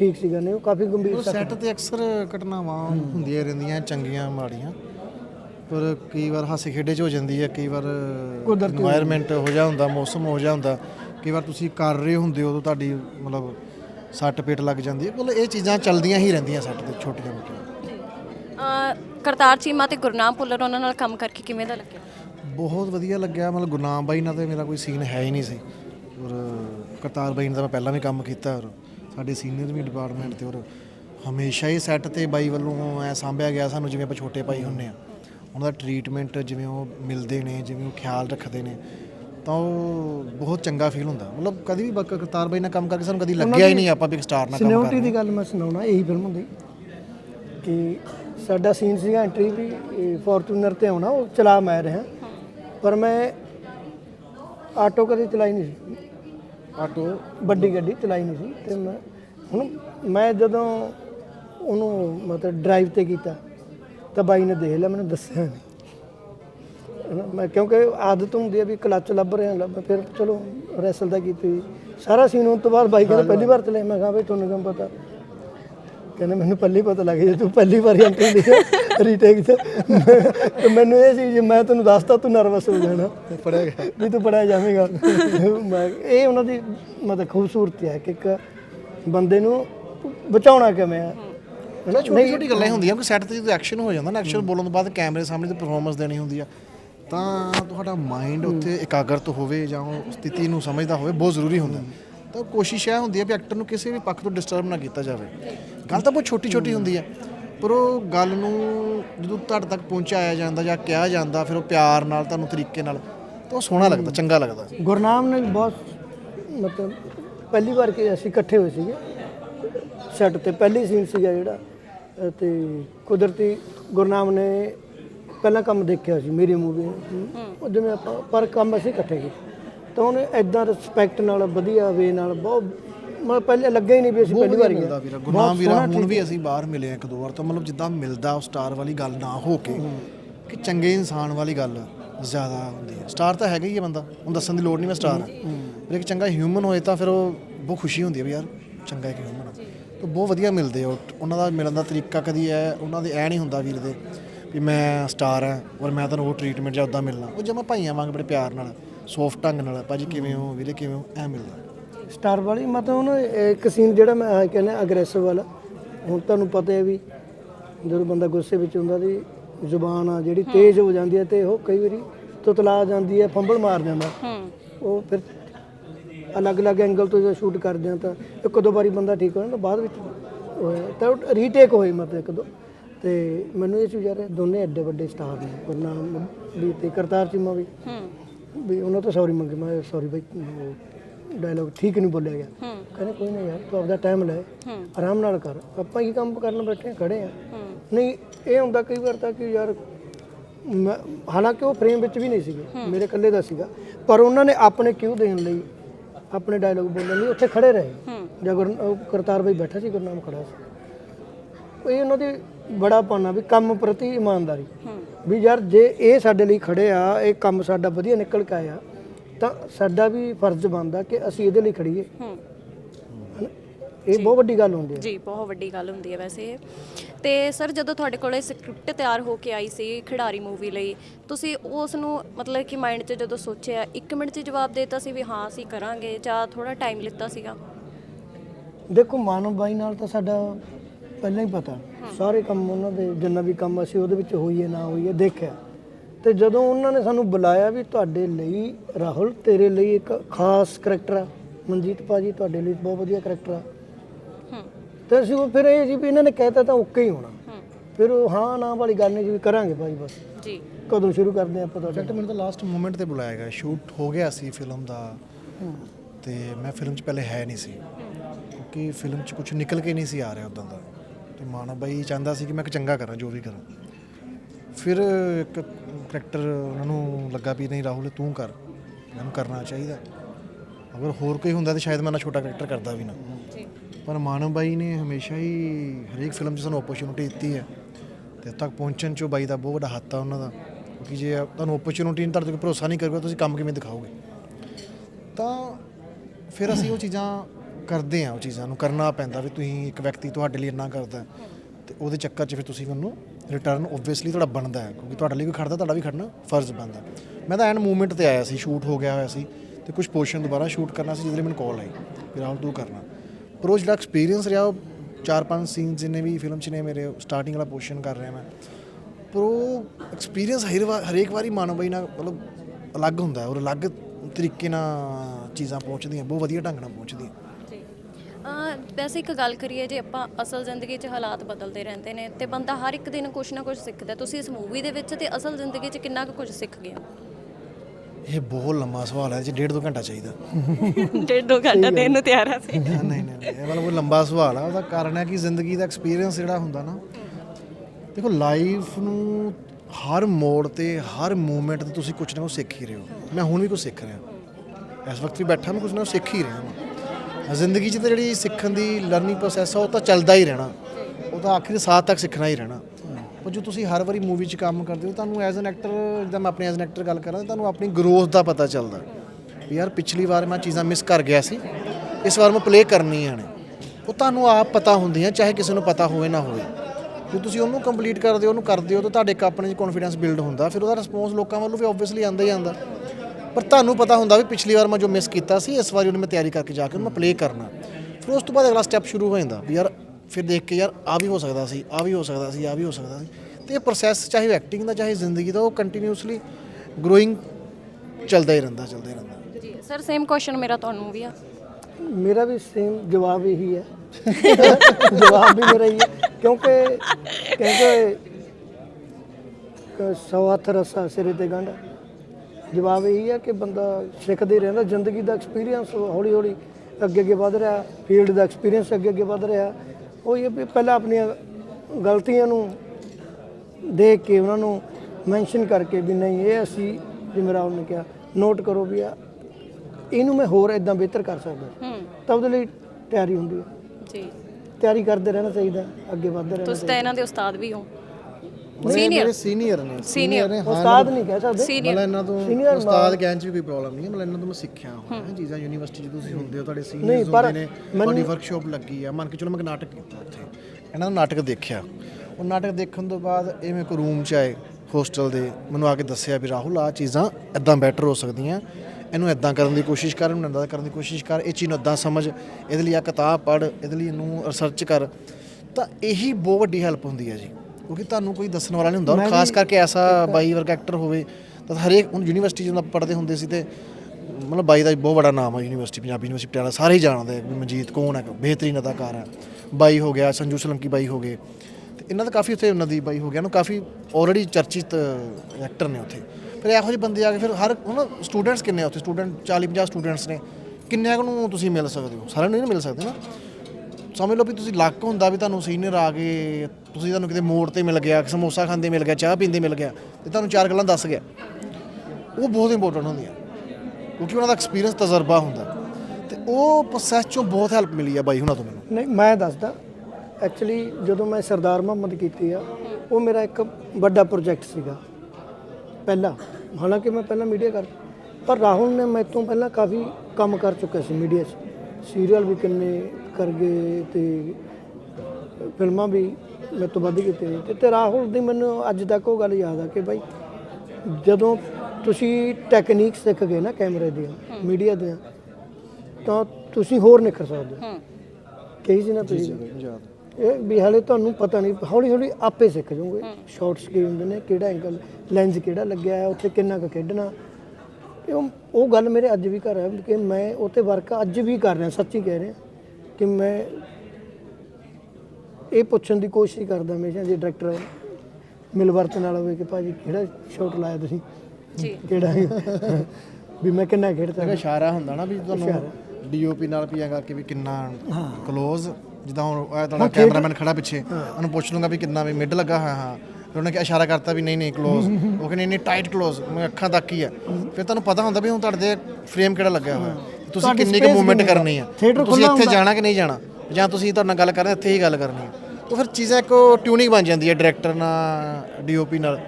Speaker 1: ਠੀਕ ਸੀਗਾ ਨਹੀਂ ਉਹ ਕਾਫੀ ਗੰਭੀਰ
Speaker 2: ਸੀ ਸੈੱਟ ਤੇ ਅਕਸਰ ਘਟਨਾਵਾਂ ਹੁੰਦੀਆਂ ਰਹਿੰਦੀਆਂ ਚੰਗੀਆਂ ਮਾੜੀਆਂ। ਪਰ ਕਈ ਵਾਰ ਹਾਸੇ ਖੇਡੇ ਚ ਹੋ ਜਾਂਦੀ ਹੈ ਕਈ ਵਾਰ এনवायरमेंट ਹੋ ਜਾ ਹੁੰਦਾ ਮੌਸਮ ਹੋ ਜਾ ਹੁੰਦਾ ਕਈ ਵਾਰ ਤੁਸੀਂ ਕਰ ਰਹੇ ਹੁੰਦੇ ਹੋ ਤਾਂ ਤੁਹਾਡੀ ਮਤਲਬ ਸੱਟ ਪੇਟ ਲੱਗ ਜਾਂਦੀ ਹੈ। ਮਤਲਬ ਇਹ ਚੀਜ਼ਾਂ ਚੱਲਦੀਆਂ ਹੀ ਰਹਿੰਦੀਆਂ ਸੱਟ ਦੇ ਛੋਟੀਆਂ ਮੋਟੀਆਂ।
Speaker 3: ਕਰਤਾਰ ਚੀਮਾ ਤੇ ਗੁਰਨਾਮ ਪੁੱਲਰ ਉਹਨਾਂ ਨਾਲ ਕੰਮ ਕਰਕੇ ਕਿਵੇਂ ਦਾ ਲੱਗਿਆ?
Speaker 2: ਬਹੁਤ ਵਧੀਆ ਲੱਗਿਆ ਮਤਲਬ ਗੁਰਨਾਮ ਬਾਈ ਨਾਲ ਤੇ ਮੇਰਾ ਕੋਈ ਸੀਨ ਹੈ ਹੀ ਨਹੀਂ ਸੀ। ਔਰ ਕਰਤਾਰ ਬਾਈ ਨਾਲ ਤਾਂ ਮੈਂ ਪਹਿਲਾਂ ਵੀ ਕੰਮ ਕੀਤਾ ਔਰ ਸਾਡੇ ਸੀਨੀਅਰ ਵੀ ਡਿਪਾਰਟਮੈਂਟ ਤੇ ਔਰ ਹਮੇਸ਼ਾ ਹੀ ਸੈੱਟ ਤੇ ਬਾਈ ਵੱਲੋਂ ਐ ਸਾਂਭਿਆ ਗਿਆ ਸਾਨੂੰ ਜਿਵੇਂ ਆਪਾਂ ਛੋਟੇ ਭਾਈ ਹੁੰਨੇ ਆ ਉਹਨਾਂ ਦਾ ਟਰੀਟਮੈਂਟ ਜਿਵੇਂ ਉਹ ਮਿਲਦੇ ਨੇ ਜਿਵੇਂ ਉਹ ਖਿਆਲ ਰੱਖਦੇ ਨੇ ਤਾਂ ਉਹ ਬਹੁਤ ਚੰਗਾ ਫੀਲ ਹੁੰਦਾ। ਮਤਲਬ ਕਦੀ ਵੀ ਬਕ- ਕਰਤਾਰ ਬਾਈ ਨਾਲ ਕੰਮ ਕਰਕੇ ਸਾਨੂੰ ਕਦੀ ਲੱਗਿਆ ਹੀ ਨਹੀਂ ਆਪਾਂ ਵੀ ਇੱਕ ਸਟਾਰ ਨਾਲ ਕੰਮ ਕਰ
Speaker 1: ਸਿਨਿਓਰਿਟੀ ਦੀ ਗੱਲ ਮੈਂ ਸੁਣਾਉਣਾ ਇਹੀ ਫਿਲਮ ਦੀ ਕਿ ਸਾਡਾ ਸੀਨ ਸੀਗਾ ਐਂਟਰੀ ਵੀ ਫੋਰਚੂਨਰ ਤੇ ਆਉਣਾ ਉਹ ਚਲਾ ਮੈਂ ਰਿਹਾ। ਪਰ ਮੈਂ ਆਟੋ ਕਦੇ ਚਲਾਈ ਨਹੀਂ ਸੀ।
Speaker 2: ਆਟੋ
Speaker 1: ਵੱਡੀ ਗੱਡੀ ਚਲਾਈ ਨਹੀਂ ਸੀ ਤੇ ਮੈਂ ਹੁਣ ਮੈਂ ਜਦੋਂ ਉਹਨੂੰ ਮਤਲਬ ਡਰਾਈਵ ਤੇ ਕੀਤਾ ਤਾਂ ਬਾਈ ਨੇ ਦੇਖ ਲਿਆ ਮੈਨੂੰ ਦੱਸਿਆ ਨਹੀਂ। ਮੈਂ ਕਿਉਂਕਿ ਆਦਤ ਹੁੰਦੀ ਹੈ ਵੀ ਕਲੱਚ ਲੱਭ ਰਿਹਾ ਲੱਭ ਫਿਰ ਚਲੋ ਰੈਸਲ ਦਾ ਕੀਤੀ ਸਾਰਾ ਸੀਨ ਹੋਣ ਤੋਂ ਬਾਅਦ ਬਾਈ ਕਹਿੰਦਾ ਪਹਿਲੀ ਵਾਰ ਚਲੇ ਮੈਂ ਕਿਹਾ ਬਈ ਤੁਹਾਨੂੰ ਕਿਉਂ ਪਤਾ? ਕਹਿੰਦੇ ਮੈਨੂੰ ਪਹਿਲੀ ਪਤਾ ਲੱਗ ਗਿਆ ਤੂੰ ਪਹਿਲੀ ਵਾਰ ਐਂਟਰੀ ਦੀ ਰੀਟੇਕ ਤੇ ਤੇ ਮੈਨੂੰ ਇਹ ਸੀ ਜੇ ਮੈਂ ਤੈਨੂੰ ਦੱਸਤਾ ਤੂੰ ਨਰਵਸ ਹੋ ਜਾਣਾ।
Speaker 2: ਪੜਿਆ ਗਿਆ।
Speaker 1: ਵੀ ਤੂੰ ਪੜਿਆ ਜਾਵੇਂਗਾ। ਮੈਂ ਇਹ ਉਹਨਾਂ ਦੀ ਮਤਲਬ ਖੂਬਸੂਰਤੀ ਹੈ ਕਿ ਇੱਕ ਬੰਦੇ ਨੂੰ ਬਚਾਉਣਾ ਕਿਵੇਂ ਆ
Speaker 2: ਨਾ ਛੋਟੀ ਛੋਟੀ ਗੱਲਾਂ ਹੀ ਹੁੰਦੀਆਂ ਕਿ ਸੈੱਟ ਤੇ ਜਦੋਂ ਐਕਸ਼ਨ ਹੋ ਜਾਂਦਾ ਨਾ ਐਕਸ਼ਨ ਬੋਲਣ ਤੋਂ ਬਾਅਦ ਕੈਮਰੇ ਸਾਹਮਣੇ ਤੇ ਪਰਫਾਰਮੈਂਸ ਦੇਣੀ ਹੁੰਦੀ ਆ। ਤਾਂ ਤੁਹਾਡਾ ਮਾਈਂਡ ਉੱਥੇ ਇਕਾਗਰਤ ਹੋਵੇ ਜਾਂ ਉਹ ਸਥਿਤੀ ਨੂੰ ਸਮਝਦਾ ਹੋਵੇ ਬਹੁਤ ਜ਼ਰੂਰੀ ਹੁੰਦਾ। ਤਾਂ ਕੋਸ਼ਿਸ਼ ਇਹ ਹੁੰਦੀ ਹੈ ਵੀ ਐਕਟਰ ਨੂੰ ਕਿਸੇ ਵੀ ਪੱਖ ਤੋਂ ਡਿਸਟਰਬ ਨਾ ਕੀਤਾ ਜਾਵੇ। ਗੱਲ ਤਾਂ ਬਹੁਤ ਛੋਟੀ ਛੋਟੀ ਹੁੰਦੀ ਹੈ ਪਰ ਉਹ ਗੱਲ ਨੂੰ ਜਦੋਂ ਤੁਹਾਡੇ ਤੱਕ ਪਹੁੰਚਾਇਆ ਜਾਂਦਾ ਜਾਂ ਕਿਹਾ ਜਾਂਦਾ ਫਿਰ ਉਹ ਪਿਆਰ ਨਾਲ ਤੁਹਾਨੂੰ ਤਰੀਕੇ ਨਾਲ ਤਾਂ ਉਹ ਸੋਹਣਾ ਲੱਗਦਾ ਚੰਗਾ ਲੱਗਦਾ।
Speaker 1: ਗੁਰਨਾਮ ਨੇ ਵੀ ਬਹੁਤ ਮਤਲਬ ਪਹਿਲੀ ਵਾਰ ਕਿ ਅਸੀਂ ਇਕੱਠੇ ਹੋਏ ਸੀਗੇ। ਸੈੱਟ ਤੇ ਪਹਿਲੀ ਸੀਨ ਸੀਗਾ ਜਿਹੜਾ ਤੇ ਕੁਦਰਤੀ ਗੁਰਨਾਮ ਨੇ ਪਹਿਲਾਂ ਕੰਮ ਦੇਖਿਆ ਸੀ ਮੇਰੀ ਮੂਵੀ ਉਹ ਜਿਵੇਂ ਆਪਾਂ ਪਰ ਕੰਮ ਅਸੀਂ ਇਕੱਠੇ ਕੀਤੇ। ਤਾਂ ਉਹਨੇ ਐਦਾਂ ਰਿਸਪੈਕਟ ਨਾਲ ਵਧੀਆ ਵੇ ਨਾਲ ਬਹੁਤ ਮੈਂ ਪਹਿਲੇ ਲੱਗਾ ਹੀ ਨਹੀਂ ਵੀ ਅਸੀਂ ਪਹਿਲੀ ਵਾਰ
Speaker 2: ਮਿਲਦਾ ਵੀਰਾ। ਹੁਣ ਵੀ ਅਸੀਂ ਬਾਹਰ ਮਿਲੇ ਆ ਇੱਕ ਦੋ ਵਾਰ ਤਾਂ ਮਤਲਬ ਜਿੱਦਾਂ ਮਿਲਦਾ ਉਹ ਸਟਾਰ ਵਾਲੀ ਗੱਲ ਨਾ ਹੋ ਕੇ ਕਿ ਚੰਗੇ ਇਨਸਾਨ ਵਾਲੀ ਗੱਲ ਜ਼ਿਆਦਾ ਹੁੰਦੀ ਹੈ। ਸਟਾਰ ਤਾਂ ਹੈਗਾ ਹੀ ਹੈ ਬੰਦਾ ਹੁਣ ਦੱਸਣ ਦੀ ਲੋੜ ਨਹੀਂ ਮੈਂ ਸਟਾਰ ਹਾਂ। ਪਰ ਇੱਕ ਚੰਗਾ ਹਿਊਮਨ ਹੋਏ ਤਾਂ ਫਿਰ ਉਹ ਬਹੁਤ ਖੁਸ਼ੀ ਹੁੰਦੀ ਹੈ ਵੀ ਯਾਰ ਚੰਗਾ ਇੱਕ ਹਿਊਮਨ ਆ। ਤਾਂ ਬਹੁਤ ਵਧੀਆ ਮਿਲਦੇ ਆ ਉਹ ਉਹਨਾਂ ਦਾ ਮਿਲਣ ਦਾ ਤਰੀਕਾ ਕਦੀ ਐ ਉਹਨਾਂ ਦੇ ਐ ਨਹੀਂ ਹੁੰਦਾ ਵੀਰ ਦੇ ਵੀ ਮੈਂ ਸਟਾਰ ਹਾਂ ਔਰ ਮੈਂ ਤੁਹਾਨੂੰ ਉਹ ਟ੍ਰੀਟਮੈਂਟ ਜਾਂ ਉਦਾਂ ਮਿਲਣਾ। ਉਹ ਜਮਾ ਭਾਈਆਂ ਵਾਂਗ ਬੜੇ ਪਿਆਰ ਨਾਲ ਸੌਫਟ ਢੰਗ ਨਾਲ ਭਾਜੀ ਕਿਵੇਂ ਹੋ ਵੀਰੇ ਕਿਵੇਂ ਹੋ ਐ ਮਿਲਦਾ।
Speaker 1: ਸਟਾਰ ਵਾਲੀ ਮਤਲਬ ਉਹਨੂੰ ਇੱਕ ਸੀਨ ਜਿਹੜਾ ਮੈਂ ਆ ਕਹਿੰਦਾ ਅਗਰੈਸਿਵ ਵਾਲਾ। ਹੁਣ ਤੁਹਾਨੂੰ ਪਤਾ ਹੈ ਵੀ ਜਦੋਂ ਬੰਦਾ ਗੁੱਸੇ ਵਿੱਚ ਹੁੰਦਾ ਦੀ ਜ਼ੁਬਾਨ ਆ ਜਿਹੜੀ ਤੇਜ਼ ਹੋ ਜਾਂਦੀ ਹੈ ਤੇ ਉਹ ਕਈ ਵਾਰੀ ਤੁਤਲਾ ਜਾਂਦੀ ਹੈ ਫੰਬਲ ਮਾਰ ਜਾਂਦਾ। ਉਹ ਫਿਰ ਅਲੱਗ-ਅਲੱਗ ਐਂਗਲ ਤੋਂ ਜਦੋਂ ਸ਼ੂਟ ਕਰਦੇ ਆ ਤਾਂ ਇੱਕ ਦੋ ਵਾਰੀ ਬੰਦਾ ਠੀਕ ਹੋ ਜਾਂਦਾ ਬਾਅਦ ਵਿੱਚ ਹੋਇਆ। ਤਾਂ ਰੀਟੇਕ ਹੋਈ ਮਤਲਬ ਇੱਕ ਦੋ। ਤੇ ਮੈਨੂੰ ਇਹ ਚੀਜ਼ ਯਾਰ ਦੋਨੇ ਐਡੇ ਵੱਡੇ ਸਟਾਰ ਨੇ। ਗੁਰਨਾਮ ਵੀ ਤੇ ਕਰਤਾਰ ਚੀਮਾ ਵੀ।
Speaker 3: ਹੂੰ।
Speaker 1: ਵੀ ਉਹਨਾਂ ਤੋਂ ਸੌਰੀ ਮੰਗੀ ਮੈਂ ਸੌਰੀ ਬਾਈ ਡਾਇਲੋਗ ਠੀਕ ਨਹੀਂ ਬੋਲਿਆ ਗਿਆ। ਕਹਿੰਦੇ ਕੋਈ ਨਹੀਂ ਯਾਰ ਤੂੰ ਆਪਦਾ ਟਾਈਮ ਲੈ ਆਰਾਮ ਨਾਲ ਕਰ। ਆਪਾਂ ਕੀ ਕੰਮ ਕਰਨ ਬੈਠੇ ਖੜੇ ਆ ਨਹੀਂ ਇਹ ਹੁੰਦਾ ਕਈ ਵਾਰ ਤਾਂ ਕਿ ਯਾਰ ਹਾਲਾਂਕਿ ਉਹ ਫਰੇਮ ਵਿੱਚ ਵੀ ਨਹੀਂ ਸੀਗੇ ਮੇਰੇ ਇਕੱਲੇ ਦਾ ਸੀਗਾ। ਪਰ ਉਹਨਾਂ ਨੇ ਆਪਣੇ ਕਿਉਂ ਦੇਣ ਲਈ ਆਪਣੇ ਡਾਇਲੋਗ ਬੋਲਣ ਲਈ ਉੱਥੇ ਖੜੇ ਰਹੇ?
Speaker 3: ਹੂੰ।
Speaker 1: ਜਾਂ ਗੁਰ ਉਹ ਕਰਤਾਰ ਬਾਈ ਬੈਠਾ ਸੀ ਗੁਰਨਾਮ ਖੜਾ ਸੀ। ਇਹ ਉਹਨਾਂ ਦੀ ਬੜਾ ਪਾਣਾ ਵੀ ਕੰਮ ਪ੍ਰਤੀ ਇਮਾਨਦਾਰੀ। ਵੀ ਯਾਰ ਜੇ ਇਹ ਸਾਡੇ ਲਈ ਖੜੇ ਆ ਇਹ ਕੰਮ ਸਾਡਾ ਵਧੀਆ ਨਿਕਲ ਕੇ ਆਇਆ ਤਾਂ ਸਾਡਾ ਵੀ ਫਰਜ਼ ਬਣਦਾ ਕਿ ਅਸੀਂ ਇਹਦੇ ਲਈ ਖੜੀਏ।
Speaker 3: ਹੂੰ?
Speaker 1: ਇਹ ਬਹੁਤ ਵੱਡੀ ਗੱਲ ਹੁੰਦੀ ਹੈ।
Speaker 3: ਜੀ ਬਹੁਤ ਵੱਡੀ ਗੱਲ ਹੁੰਦੀ ਹੈ ਵੈਸੇ। ਇਹ। ਤੇ ਸਰ ਜਦੋਂ ਤੁਹਾਡੇ ਕੋਲੇ ਸਕ੍ਰਿਪਟ ਤਿਆਰ ਹੋ ਕੇ ਆਈ ਸੀ ਖਿਡਾਰੀ ਮੂਵੀ ਲਈ ਤੁਸੀਂ ਉਸ ਨੂੰ ਮਤਲਬ ਕਿ ਮਾਈਂਡ 'ਚ ਜਦੋਂ ਸੋਚਿਆ 1 ਮਿੰਟ 'ਚ ਜਵਾਬ ਦੇਤਾ ਸੀ ਵੀ ਹਾਂ ਅਸੀਂ ਕਰਾਂਗੇ ਜਾਂ ਥੋੜਾ ਟਾਈਮ ਲਿੱਤਾ ਸੀਗਾ?
Speaker 1: ਦੇਖੋ ਮਾਨਵ ਬਾਈ ਨਾਲ ਤਾਂ ਸਾਡਾ ਪਹਿਲਾਂ ਹੀ ਪਤਾ। ਸਾਰੇ ਕੰਮ ਉਹਨਾਂ ਦੇ ਜਿੰਨਾ ਵੀ ਕੰਮ ਅਸੀਂ ਉਹਦੇ ਵਿੱਚ ਹੋਈਏ ਨਾ ਹੋਈਏ ਦੇਖਿਆ। ਤੇ ਜਦੋਂ ਉਹਨਾਂ ਨੇ ਸਾਨੂੰ ਬੁਲਾਇਆ ਵੀ ਤੁਹਾਡੇ ਲਈ ਰਾਹੁਲ ਤੇਰੇ ਲਈ ਇੱਕ ਖਾਸ ਕਰੈਕਟਰ ਆ ਮਨਜੀਤ ਭਾਜੀ ਤੁਹਾਡੇ ਲਈ ਬਹੁਤ ਵਧੀਆ ਕਰੈਕਟਰ ਆ।
Speaker 3: ਹੂੰ।
Speaker 1: ਤੇ ਅਸੀਂ ਉਹ ਫਿਰ ਇਹ ਜੀ ਵੀ ਇਹਨਾਂ ਨੇ ਕਹਿਤਾ ਤਾਂ ਓਕੇ ਹੀ ਹੋਣਾ।
Speaker 3: ਹੂੰ।
Speaker 1: ਫਿਰ ਉਹ ਹਾਂ ਨਾ ਵਾਲੀ ਗੱਲ ਨਹੀਂ ਜੀ ਵੀ ਕਰਾਂਗੇ ਭਾਈ ਬਸ।
Speaker 3: ਜੀ।
Speaker 1: ਕਦੋਂ ਸ਼ੁਰੂ ਕਰਦੇ ਆਪਾਂ ਤੁਹਾਡੇ
Speaker 2: ਐਕਚੁਅਲੀ ਮੈਨੂੰ ਤਾਂ ਲਾਸਟ ਮੂਮੈਂਟ ਤੇ ਬੁਲਾਇਆ ਗਿਆ। ਸ਼ੂਟ ਹੋ ਗਿਆ ਸੀ ਫਿਲਮ ਦਾ। ਤੇ ਮੈਂ ਫਿਲਮ 'ਚ ਪਹਿਲੇ ਹੈ ਨਹੀਂ ਸੀ। ਕਿਉਂਕਿ ਫਿਲਮ 'ਚ ਕੁਝ ਨਿਕਲ ਕੇ ਨਹੀਂ ਸੀ ਆ ਰਿਹਾ ਉਦਾਂ ਦਾ। ਤੇ ਮਾਨਵ ਬਾਈ ਚਾਹੁੰਦਾ ਸੀ ਕਿ ਮੈਂ ਇੱਕ ਚੰਗਾ ਕਰਾਂ ਜੋ ਵੀ ਕਰਾਂ। ਫਿਰ ਇੱਕ ਕਰੈਕਟਰ ਉਹਨਾਂ ਨੂੰ ਲੱਗਾ ਵੀ ਨਹੀਂ ਰਾਹੁਲ ਤੂੰ ਕਰ ਮੈਨੂੰ ਕਰਨਾ ਚਾਹੀਦਾ। ਅਗਰ ਹੋਰ ਕੋਈ ਹੁੰਦਾ ਤਾਂ ਸ਼ਾਇਦ ਮੈਂ ਨਾ ਛੋਟਾ ਕਰੈਕਟਰ ਕਰਦਾ ਵੀ ਨਾ। ਪਰ ਮਾਨਵ ਬਾਈ ਨੇ ਹਮੇਸ਼ਾ ਹੀ ਹਰੇਕ ਫਿਲਮ 'ਚ ਸਾਨੂੰ ਓਪਰਚੁਨਿਟੀ ਦਿੱਤੀ ਹੈ ਤੇ ਤੱਕ ਪਹੁੰਚਣ 'ਚ ਬਾਈ ਦਾ ਬਹੁਤ ਵੱਡਾ ਹੱਥ ਆ ਉਹਨਾਂ ਦਾ ਕਿਉਂਕਿ ਜੇ ਤੁਹਾਨੂੰ ਓਪਰਚੁਨਿਟੀ ਨਹੀਂ ਤੁਹਾਡੇ ਤੇ ਭਰੋਸਾ ਨਹੀਂ ਕਰੂਗਾ ਤੁਸੀਂ ਕੰਮ ਕਿਵੇਂ ਦਿਖਾਓਗੇ? ਤਾਂ ਫਿਰ ਅਸੀਂ ਉਹ ਚੀਜ਼ਾਂ ਕਰਦੇ ਆ ਉਹ ਚੀਜ਼ਾਂ ਨੂੰ ਕਰਨਾ ਪੈਂਦਾ ਵੀ ਤੁਸੀਂ ਇੱਕ ਵਿਅਕਤੀ ਤੁਹਾਡੇ ਲਈ ਇੰਨਾ ਕਰਦਾ। ਤੇ ਉਹਦੇ ਚੱਕਰ 'ਚ ਫਿਰ ਤੁਸੀਂ ਮੈਨੂੰ ਰਿਟਰਨ ਓਬਵੀਅਸਲੀ ਤੁਹਾਡਾ ਬਣਦਾ ਹੈ, ਕਿਉਂਕਿ ਤੁਹਾਡੇ ਲਈ ਕੋਈ ਖੜਦਾ, ਤੁਹਾਡਾ ਵੀ ਖੜਨਾ ਫਰਜ਼ ਬਣਦਾ। ਮੈਂ ਤਾਂ ਐਨ ਮੂਵਮੈਂਟ ਤੇ ਆਇਆ ਸੀ ਸ਼ੂਟ ਹੋ ਗਿਆ ਹੋਇਆ ਸੀ ਤੇ ਕੁਝ ਪੋਰਸ਼ਨ ਦੁਬਾਰਾ ਸ਼ੂਟ ਕਰਨਾ ਸੀ ਜਿਹਦੇ ਲਈ ਮੈਨੂੰ ਕਾਲ ਆਈ, ਵੀ ਰਾਹੁਲ ਤੂੰ ਕਰਨਾ। ਪਰ ਉਹ ਜਿਹੜਾ ਐਕਸਪੀਰੀਅੰਸ ਰਿਹਾ, ਉਹ ਚਾਰ ਪੰਜ ਸੀਨ ਜਿੰਨੇ ਵੀ ਫਿਲਮ 'ਚ ਨੇ ਮੇਰੇ ਸਟਾਰਟਿੰਗ ਵਾਲਾ ਪੋਰਸ਼ਨ ਕਰ ਰਿਹਾ ਮੈਂ। ਪਰ ਉਹ ਐਕਸਪੀਰੀਅੰਸ ਹਰ ਵਾਰ ਹਰੇਕ ਵਾਰੀ ਮਾਨਵ ਬਾਈ ਨਾਲ ਮਤਲਬ ਅਲੱਗ ਹੁੰਦਾ ਔਰ ਅਲੱਗ ਤਰੀਕੇ ਨਾਲ ਚੀਜ਼ਾਂ ਪਹੁੰਚਦੀਆਂ, ਬਹੁਤ ਵਧੀਆ ਢੰਗ ਨਾਲ ਪਹੁੰਚਦੀਆਂ।
Speaker 3: ਵੈਸੇ ਇੱਕ ਗੱਲ ਕਰੀਏ ਜੇ ਆਪਾਂ ਅਸਲ ਜ਼ਿੰਦਗੀ 'ਚ ਹਾਲਾਤ ਬਦਲਦੇ ਰਹਿੰਦੇ ਨੇ ਤੇ ਬੰਦਾ ਹਰ ਇੱਕ ਦਿਨ ਕੁਝ ਨਾ ਕੁਝ ਸਿੱਖਦਾ। ਤੁਸੀਂ ਇਸ ਮੂਵੀ ਦੇ ਵਿੱਚ ਤੇ ਅਸਲ ਜ਼ਿੰਦਗੀ 'ਚ ਕਿੰਨਾ ਕੁ ਕੁਝ ਸਿੱਖ ਗਏ ਹੋ?
Speaker 2: ਇਹ ਬਹੁਤ ਲੰਮਾ ਸਵਾਲ ਹੈ ਜੀ ਡੇਢ ਦੋ ਘੰਟਾ ਚਾਹੀਦਾ।
Speaker 3: ਡੇਢ ਦੋ ਘੰਟਾ ਦੇਣ ਨੂੰ ਤਿਆਰ ਆ ਸੀ
Speaker 2: ਨਹੀਂ ਨਹੀਂ ਨਹੀਂ ਇਹ ਮਤਲਬ ਕੋਈ ਲੰਬਾ ਸਵਾਲ ਆ। ਉਹਦਾ ਕਾਰਨ ਹੈ ਕਿ ਜ਼ਿੰਦਗੀ ਦਾ ਐਕਸਪੀਰੀਅੰਸ ਜਿਹੜਾ ਹੁੰਦਾ ਨਾ ਦੇਖੋ ਲਾਈਫ ਨੂੰ ਹਰ ਮੋੜ ਤੇ ਹਰ ਮੂਮੈਂਟ ਤੇ ਤੁਸੀਂ ਕੁਝ ਨਾ ਕੁਝ ਸਿੱਖ ਹੀ ਰਹੇ ਹੋ। ਮੈਂ ਹੁਣ ਵੀ ਕੁਝ ਸਿੱਖ ਰਿਹਾ। ਇਸ ਵਕਤ ਵੀ ਬੈਠਾ ਮੈਂ ਕੁਝ ਨਾ ਕੁਝ ਸਿੱਖ ਹੀ ਰਿਹਾ ਹਾਂ ਜ਼ਿੰਦਗੀ 'ਚ ਤਾਂ ਜਿਹੜੀ ਸਿੱਖਣ ਦੀ ਲਰਨਿੰਗ ਪ੍ਰੋਸੈਸ ਆ ਉਹ ਤਾਂ ਚੱਲਦਾ ਹੀ ਰਹਿਣਾ। ਉਹ ਤਾਂ ਆਖਰੀ ਸਾਹ ਤੱਕ ਸਿੱਖਣਾ ਹੀ ਰਹਿਣਾ। ਪਰ ਜੋ ਤੁਸੀਂ ਹਰ ਵਾਰੀ ਮੂਵੀ 'ਚ ਕੰਮ ਕਰਦੇ ਹੋ ਤੁਹਾਨੂੰ ਐਜ਼ ਐਨ ਐਕਟਰ ਜਿੱਦਾਂ ਮੈਂ ਆਪਣੇ ਐਜ਼ ਐਨ ਐਕਟਰ ਗੱਲ ਕਰਾਂ ਤੁਹਾਨੂੰ ਆਪਣੀ ਗਰੋਥ ਦਾ ਪਤਾ ਚੱਲਦਾ। ਯਾਰ ਪਿਛਲੀ ਵਾਰ ਮੈਂ ਚੀਜ਼ਾਂ ਮਿਸ ਕਰ ਗਿਆ ਸੀ ਇਸ ਵਾਰ ਮੈਂ ਪਲੇ ਕਰਨੀਆਂ ਨੇ। ਉਹ ਤੁਹਾਨੂੰ ਆਪ ਪਤਾ ਹੁੰਦੀਆਂ ਚਾਹੇ ਕਿਸੇ ਨੂੰ ਪਤਾ ਹੋਵੇ ਨਾ ਹੋਵੇ। ਜੇ ਤੁਸੀਂ ਉਹਨੂੰ ਕੰਪਲੀਟ ਕਰਦੇ ਹੋ ਉਹਨੂੰ ਕਰਦੇ ਹੋ ਤਾਂ ਤੁਹਾਡੇ ਇੱਕ ਆਪਣੇ 'ਚ ਕੌਨਫੀਡੈਂਸ ਬਿਲਡ ਹੁੰਦਾ। ਫਿਰ ਉਹਦਾ ਰਿਸਪੌਂਸ ਲੋਕਾਂ ਵੱਲੋਂ ਵੀ ਆਬਵੀਅਸਲੀ ਆਉਂਦਾ ਹੀ ਆਉਂਦਾ। ਪਰ ਤੁਹਾਨੂੰ ਪਤਾ ਹੁੰਦਾ ਵੀ ਪਿਛਲੀ ਵਾਰ ਮੈਂ ਜੋ ਮਿਸ ਕੀਤਾ ਸੀ ਇਸ ਵਾਰੀ ਉਹਨੂੰ ਮੈਂ ਤਿਆਰੀ ਕਰਕੇ ਜਾ ਕੇ ਉਹਨੂੰ ਮੈਂ ਪਲੇ ਕਰਨਾ। ਫਿਰ ਉਸ ਤੋਂ ਬਾਅਦ ਅਗਲਾ ਸਟੈਪ ਸ਼ੁਰੂ ਹੋ ਜਾਂਦਾ ਵੀ ਯਾਰ ਫਿਰ ਦੇਖ ਕੇ ਯਾਰ ਆ ਵੀ ਹੋ ਸਕਦਾ ਸੀ ਆ ਵੀ ਹੋ ਸਕਦਾ ਸੀ ਆ ਵੀ ਹੋ ਸਕਦਾ ਸੀ। ਤੇ ਇਹ ਪ੍ਰੋਸੈਸ ਚਾਹੇ ਐਕਟਿੰਗ ਦਾ ਚਾਹੇ ਜ਼ਿੰਦਗੀ ਦਾ ਉਹ ਕੰਟੀਨਿਊਸਲੀ ਗਰੋਇੰਗ ਚੱਲਦਾ ਹੀ ਰਹਿੰਦਾ ਚੱਲਦਾ ਹੀ ਰਹਿੰਦਾ।
Speaker 3: ਜੀ ਸਰ ਸੇਮ ਕੁਐਸਚਨ ਮੇਰਾ ਤੁਹਾਨੂੰ ਵੀ ਆ।
Speaker 1: ਮੇਰਾ ਵੀ ਸੇਮ ਜਵਾਬ ਇਹੀ ਹੈ। ਜਵਾਬ ਵੀ ਮੇਰਾ ਹੀ ਹੈ ਕਿਉਂਕਿ ਕਹਿੰਦੇ ਕਿ ਸੌ ਹੱਥ ਰੱਸਾ ਸਿਰੇ ਤੇ ਗੰਢ। ਜਵਾਬ ਇਹੀ ਹੈ ਕਿ ਬੰਦਾ ਸਿੱਖਦੇ ਰਹਿੰਦਾ ਜ਼ਿੰਦਗੀ ਦਾ ਐਕਸਪੀਰੀਅੰਸ ਹੌਲੀ ਹੌਲੀ ਅੱਗੇ ਅੱਗੇ ਵਧ ਰਿਹਾ ਫੀਲਡ ਦਾ ਐਕਸਪੀਰੀਅੰਸ ਅੱਗੇ ਅੱਗੇ ਵਧ ਰਿਹਾ। ਉਹ ਇਹ ਵੀ ਪਹਿਲਾਂ ਆਪਣੀਆਂ ਗਲਤੀਆਂ ਨੂੰ ਦੇਖ ਕੇ ਉਹਨਾਂ ਨੂੰ ਮੈਂਸ਼ਨ ਕਰਕੇ ਵੀ ਨਹੀਂ ਇਹ ਅਸੀਂ ਜਿਵੇਂ ਰਾਹੁਲ ਨੇ ਕਿਹਾ ਨੋਟ ਕਰੋ ਵੀ ਆ ਇਹਨੂੰ ਮੈਂ ਹੋਰ ਇਦਾਂ ਬਿਹਤਰ ਕਰ ਸਕਦਾ।
Speaker 3: ਹੂੰ।
Speaker 1: ਤਾਂ ਉਹਦੇ ਲਈ ਤਿਆਰੀ ਹੁੰਦੀ ਹੈ
Speaker 3: ਜੀ।
Speaker 1: ਤਿਆਰੀ ਕਰਦੇ ਰਹਿਣਾ ਚਾਹੀਦਾ ਅੱਗੇ ਵਧਦੇ ਰਹਿਣਾ
Speaker 3: ਤੁਸੀਂ ਤਾਂ ਇਹਨਾਂ ਦੇ ਉਸਤਾਦ ਵੀ ਹੋ। ਸੀਨੀਅਰ
Speaker 2: ਮੇਰੇ ਸੀਨੀਅਰ ਨੇ।
Speaker 3: Senior।
Speaker 2: ਨੇ ਹਾਂ
Speaker 1: ਉਸਤਾਦ ਨਹੀਂ ਕਹਿ ਸਕਦੇ।
Speaker 3: ਸੀਨੀਅਰ
Speaker 2: ਮਤਲਬ ਇਹਨਾਂ ਤੋਂ ਉਸਤਾਦ ਕਹਿਣ ਚ ਵੀ ਕੋਈ ਪ੍ਰੋਬਲਮ ਨਹੀਂ ਹੈ ਮਤਲਬ ਇਹਨਾਂ ਤੋਂ ਮੈਂ ਸਿੱਖਿਆ ਹੋਇਆ ਇਹ ਚੀਜ਼ਾਂ ਯੂਨੀਵਰਸਿਟੀ ਜਦੋਂ ਤੁਸੀਂ ਹੁੰਦੇ ਹੋ ਤੁਹਾਡੇ ਸੀਨੀਅਰਸ ਹੁੰਦੇ ਨੇ ਤੁਹਾਡੀ ਵਰਕਸ਼ਾਪ ਲੱਗੀ ਆ। ਮੰਨ ਕੇ ਚਲੋ ਮੈਂ ਨਾਟਕ ਕੀਤਾ ਉੱਥੇ। ਇਹਨਾਂ ਦਾ ਨਾਟਕ ਦੇਖਿਆ। ਉਹ ਨਾਟਕ ਦੇਖਣ ਤੋਂ ਬਾਅਦ ਇਹ ਮੇਰੇ ਕੋ ਰੂਮ ਚ ਆਏ ਹੋਸਟਲ ਦੇ। ਮੈਨੂੰ ਆ ਕੇ ਦੱਸਿਆ ਵੀ ਰਾਹੁਲ ਆ ਚੀਜ਼ਾਂ ਇਦਾਂ ਬੈਟਰ ਹੋ ਸਕਦੀਆਂ। ਇਹਨੂੰ ਇਦਾਂ ਕਰਨ ਦੀ ਕੋਸ਼ਿਸ਼ ਕਰ ਇਹਨੂੰ ਇਦਾਂ ਕਰਨ ਦੀ ਕੋਸ਼ਿਸ਼ ਕਰ। ਇਹ ਚੀਜ਼ ਨੂੰ ਇਦਾਂ ਸਮਝ। ਇਹਦੇ ਲਈ ਆ ਕਿਤਾਬ ਪੜ੍ਹ ਇਹਦੇ ਲਈ ਇਹਨੂੰ ਰਿਸਰਚ ਕਰ। ਤਾਂ ਇਹੀ ਬਹੁਤ ਵੱਡੀ ਹੈਲਪ ਹੁੰਦੀ ਹੈ ਜੀ। ਕਿਉਂਕਿ ਤੁਹਾਨੂੰ ਕੋਈ ਦੱਸਣ ਵਾਲਾ ਨਹੀਂ ਹੁੰਦਾ ਔਰ ਖਾਸ ਕਰਕੇ ਐਸਾ ਬਾਈ ਵਰਗਾ ਐਕਟਰ ਹੋਵੇ ਤਾਂ ਹਰੇਕ ਹੁਣ ਯੂਨੀਵਰਸਿਟੀ ਜਦੋਂ ਆਪਾਂ ਪੜ੍ਹਦੇ ਹੁੰਦੇ ਸੀ ਤੇ ਮਤਲਬ ਬਾਈ ਦਾ ਬਹੁਤ ਬੜਾ ਨਾਮ ਹੈ ਯੂਨੀਵਰਸਿਟੀ ਪੰਜਾਬੀ ਯੂਨੀਵਰਸਿਟੀ ਪਟਿਆਲਾ ਸਾਰੇ ਹੀ ਜਾਣਦੇ ਵੀ ਮਨਜੀਤ ਕੌਣ ਹੈ ਬਿਹਤਰੀਨ ਅਦਾਕਾਰ ਹੈ ਬਾਈ ਹੋ ਗਿਆ ਸੰਜੂ ਸਲੰਕੀ ਬਾਈ ਹੋ ਗਏ। ਤੇ ਇਹਨਾਂ ਦਾ ਕਾਫੀ ਉੱਥੇ ਨਦੀ ਬਾਈ ਹੋ ਗਿਆ ਨੂੰ ਕਾਫੀ ਆਲਰੇਡੀ ਚਰਚਿਤ ਐਕਟਰ ਨੇ ਉੱਥੇ। ਫਿਰ ਇਹੋ ਜਿਹੇ ਬੰਦੇ ਆ ਕੇ ਫਿਰ ਹਰ ਹੁਣ ਸਟੂਡੈਂਟਸ ਕਿੰਨੇ ਆ ਉੱਥੇ? ਸਟੂਡੈਂਟ 40 50 ਸਟੂਡੈਂਟਸ ਨੇ। ਕਿੰਨਿਆਂ ਨੂੰ ਤੁਸੀਂ ਮਿਲ ਸਕਦੇ ਹੋ? ਸਾਰਿਆਂ ਨੂੰ ਨਹੀਂ ਮਿਲ ਸਕਦੇ ਨਾ? ਸਮਝ ਲਓ ਵੀ ਤੁਸੀਂ ਲੱਕ ਹੁੰਦਾ ਵੀ ਤੁਹਾਨੂੰ ਸੀਨੀਅਰ ਆ ਕੇ ਤੁਸੀਂ ਤੁਹਾਨੂੰ ਕਿਤੇ ਮੋੜ ਤੇ ਮਿਲ ਗਿਆ, ਸਮੋਸਾ ਖਾਂਦੇ ਮਿਲ ਗਿਆ, ਚਾਹ ਪੀਂਦੇ ਮਿਲ ਗਿਆ ਤੇ ਤੁਹਾਨੂੰ ਚਾਰ ਗੱਲਾਂ ਦੱਸ ਗਿਆ। ਉਹ ਬਹੁਤ ਇੰਪੋਰਟੈਂਟ ਹੁੰਦੀਆਂ। ਕਿਉਂਕਿ ਉਹਨਾਂ ਦਾ ਐਕਸਪੀਰੀਅੰਸ ਤਜਰਬਾ ਹੁੰਦਾ। ਤੇ ਉਹ ਪ੍ਰੋਸੈਸ ਚੋਂ ਬਹੁਤ ਹੈਲਪ ਮਿਲੀ ਆ ਬਾਈ ਹੁਣਾਂ ਤੋਂ ਮੈਨੂੰ।
Speaker 1: ਨਹੀਂ, ਮੈਂ ਦੱਸਦਾ। ਐਕਚੁਅਲੀ ਜਦੋਂ ਮੈਂ ਸਰਦਾਰ ਮੁਹੰਮਦ ਕੀਤੀ ਆ, ਉਹ ਮੇਰਾ ਇੱਕ ਵੱਡਾ ਪ੍ਰੋਜੈਕਟ ਸੀਗਾ। ਪਹਿਲਾਂ। ਹਾਲਾਂਕਿ ਮੈਂ ਪਹਿਲਾਂ ਮੀਡੀਆ ਕਰ ਪਰ ਰਾਹੁਲ ਨੇ ਮੇਰੇ ਤੋਂ ਪਹਿਲਾਂ ਕਾਫੀ ਕੰਮ ਕਰ ਚੁੱਕਿਆ ਸੀ ਮੀਡੀਆ 'ਚ। ਸੀਰੀਅਲ ਵੀ ਕਿੰਨੇ ਕਰ ਗਏ ਤੇ ਫਿਲਮਾਂ ਵੀ ਮੇਰੇ ਤੋਂ ਵੱਧ ਕੀਤੇ ਨੇ। ਤੇ- ਤੇ ਰਾਹੁਲ ਦੀ ਮੈਨੂੰ ਅੱਜ ਤੱਕ ਉਹ ਗੱਲ ਯਾਦ ਆ ਕਿ ਭਾਈ ਜਦੋਂ ਤੁਸੀਂ ਟੈਕਨੀਕ ਸਿੱਖ ਗਏ ਨਾ ਕੈਮਰੇ ਦੀਆਂ ਮੀਡੀਆ ਦੀਆਂ ਤਾਂ ਤੁਸੀਂ ਹੋਰ ਨਿਖਰ ਸਕਦੇ ਹੋ।
Speaker 3: ਹੂੰ।
Speaker 1: ਕਹੀ ਸੀ ਨਾ ਤੁਸੀਂ? ਇਹ ਵੀ ਹਾਲੇ ਤੁਹਾਨੂੰ ਪਤਾ ਨਹੀਂ ਹੌਲੀ ਹੌਲੀ ਆਪੇ ਸਿੱਖ ਜਾਓਗੇ। ਸ਼ਾਰਟਸ ਕੀ ਹੁੰਦੇ ਨੇ ਕਿਹੜਾ ਐਂਗਲ ਲੈਂਸ ਕਿਹੜਾ ਲੱਗਿਆ ਹੈ ਉੱਥੇ ਕਿੰਨਾ ਕੁ ਖੇਡਣਾ। ਉਹ ਉਹ ਗੱਲ ਮੇਰੇ ਅੱਜ ਵੀ ਕਰ ਰਿਹਾ ਕਿ ਮੈਂ ਉੱਤੇ ਵਰਕ ਅੱਜ ਵੀ ਕਰ ਰਿਹਾ ਸੱਚੀ ਕਹਿ ਰਿਹਾ। ਕਿ ਮੈਂ ਇਹ ਪੁੱਛਣ ਦੀ ਕੋਸ਼ਿਸ਼ ਕਰਦਾ ਹਮੇਸ਼ਾ ਜੇ ਡਾਇਰੈਕਟਰ ਮਿਲਵਰਤ ਨਾਲ ਹੋਵੇ ਕਿ ਭਾਜੀ ਕਿਹੜਾ ਸ਼ਾਟ ਲਾਇਆ ਤੁਸੀਂ?
Speaker 3: ਜੀ।
Speaker 1: ਕਿਹੜਾ? ਵੀ ਮੈਂ ਕਿੰਨਾ ਖੇਡਦਾ
Speaker 2: ਜਿਹੜਾ ਇਸ਼ਾਰਾ ਹੁੰਦਾ ਨਾ ਵੀ ਤੁਹਾਨੂੰ ਡੀਓਪੀ ਨਾਲ ਪੀਆ ਕਰਕੇ ਵੀ ਕਿੰਨਾ ক্লোਜ਼ ਜਿੱਦਾਂ ਹੁਣ ਆ ਤੁਹਾਡਾ ਕੈਮਰਾਮੈਨ ਖੜਾ ਪਿੱਛੇ ਉਹਨੂੰ ਪੁੱਛ ਲੂੰਗਾ ਵੀ ਕਿੰਨਾ ਵੀ ਮਿੱਡ ਲੱਗਾ ਹਾਂ ਹਾਂ। ਉਹਨੇ ਕਿਹਾ ਇਸ਼ਾਰਾ ਕਰਤਾ ਵੀ ਨਹੀਂ ਨਹੀਂ ক্লোਜ਼ ਉਹ ਕਹਿੰਦੇ ਇੰਨੀ ਟਾਈਟ ক্লোਜ਼ ਮੈਂ ਅੱਖਾਂ ਤੱਕ ਹੀ ਹੈ। ਫਿਰ ਤੁਹਾਨੂੰ ਪਤਾ ਹੁੰਦਾ ਵੀ ਹੁਣ ਤੁਹਾਡੇ ਫਰੇਮ ਕਿਹੜਾ ਲੱਗਿਆ ਹੋਇਆ। ਤੁਸੀਂ
Speaker 1: ਤੁਹਾਡੀ
Speaker 2: ਕਿੰਨੀ ਕੁ
Speaker 1: space
Speaker 2: ਮੂਵਮੈਂਟ
Speaker 1: ਕਿੰਨੀ।
Speaker 2: ਕਰਨੀ ਆ
Speaker 1: Theater
Speaker 2: ਤੁਸੀਂ
Speaker 1: ਖੁੱਲ੍ਹਾ
Speaker 2: ਇੱਥੇ
Speaker 1: ਹੁੰਦਾ।
Speaker 2: ਜਾਣਾ ਕਿ ਨਹੀਂ ਜਾਣਾ? ਜਾਂ ਤੁਸੀਂ ਤੁਹਾਡੇ ਨਾਲ ਗੱਲ ਕਰ ਰਹੇ ਇੱਥੇ ਹੀ ਗੱਲ ਕਰਨੀ ਆ ਉਹ ਫਿਰ ਚੀਜ਼ਾਂ ਇੱਕ ਟਿਊਨਿੰਗ ਬਣ ਜਾਂਦੀ ਹੈ ਡਾਇਰੈਕਟਰ ਨਾਲ ਡੀਓਪੀ ਨਾਲ।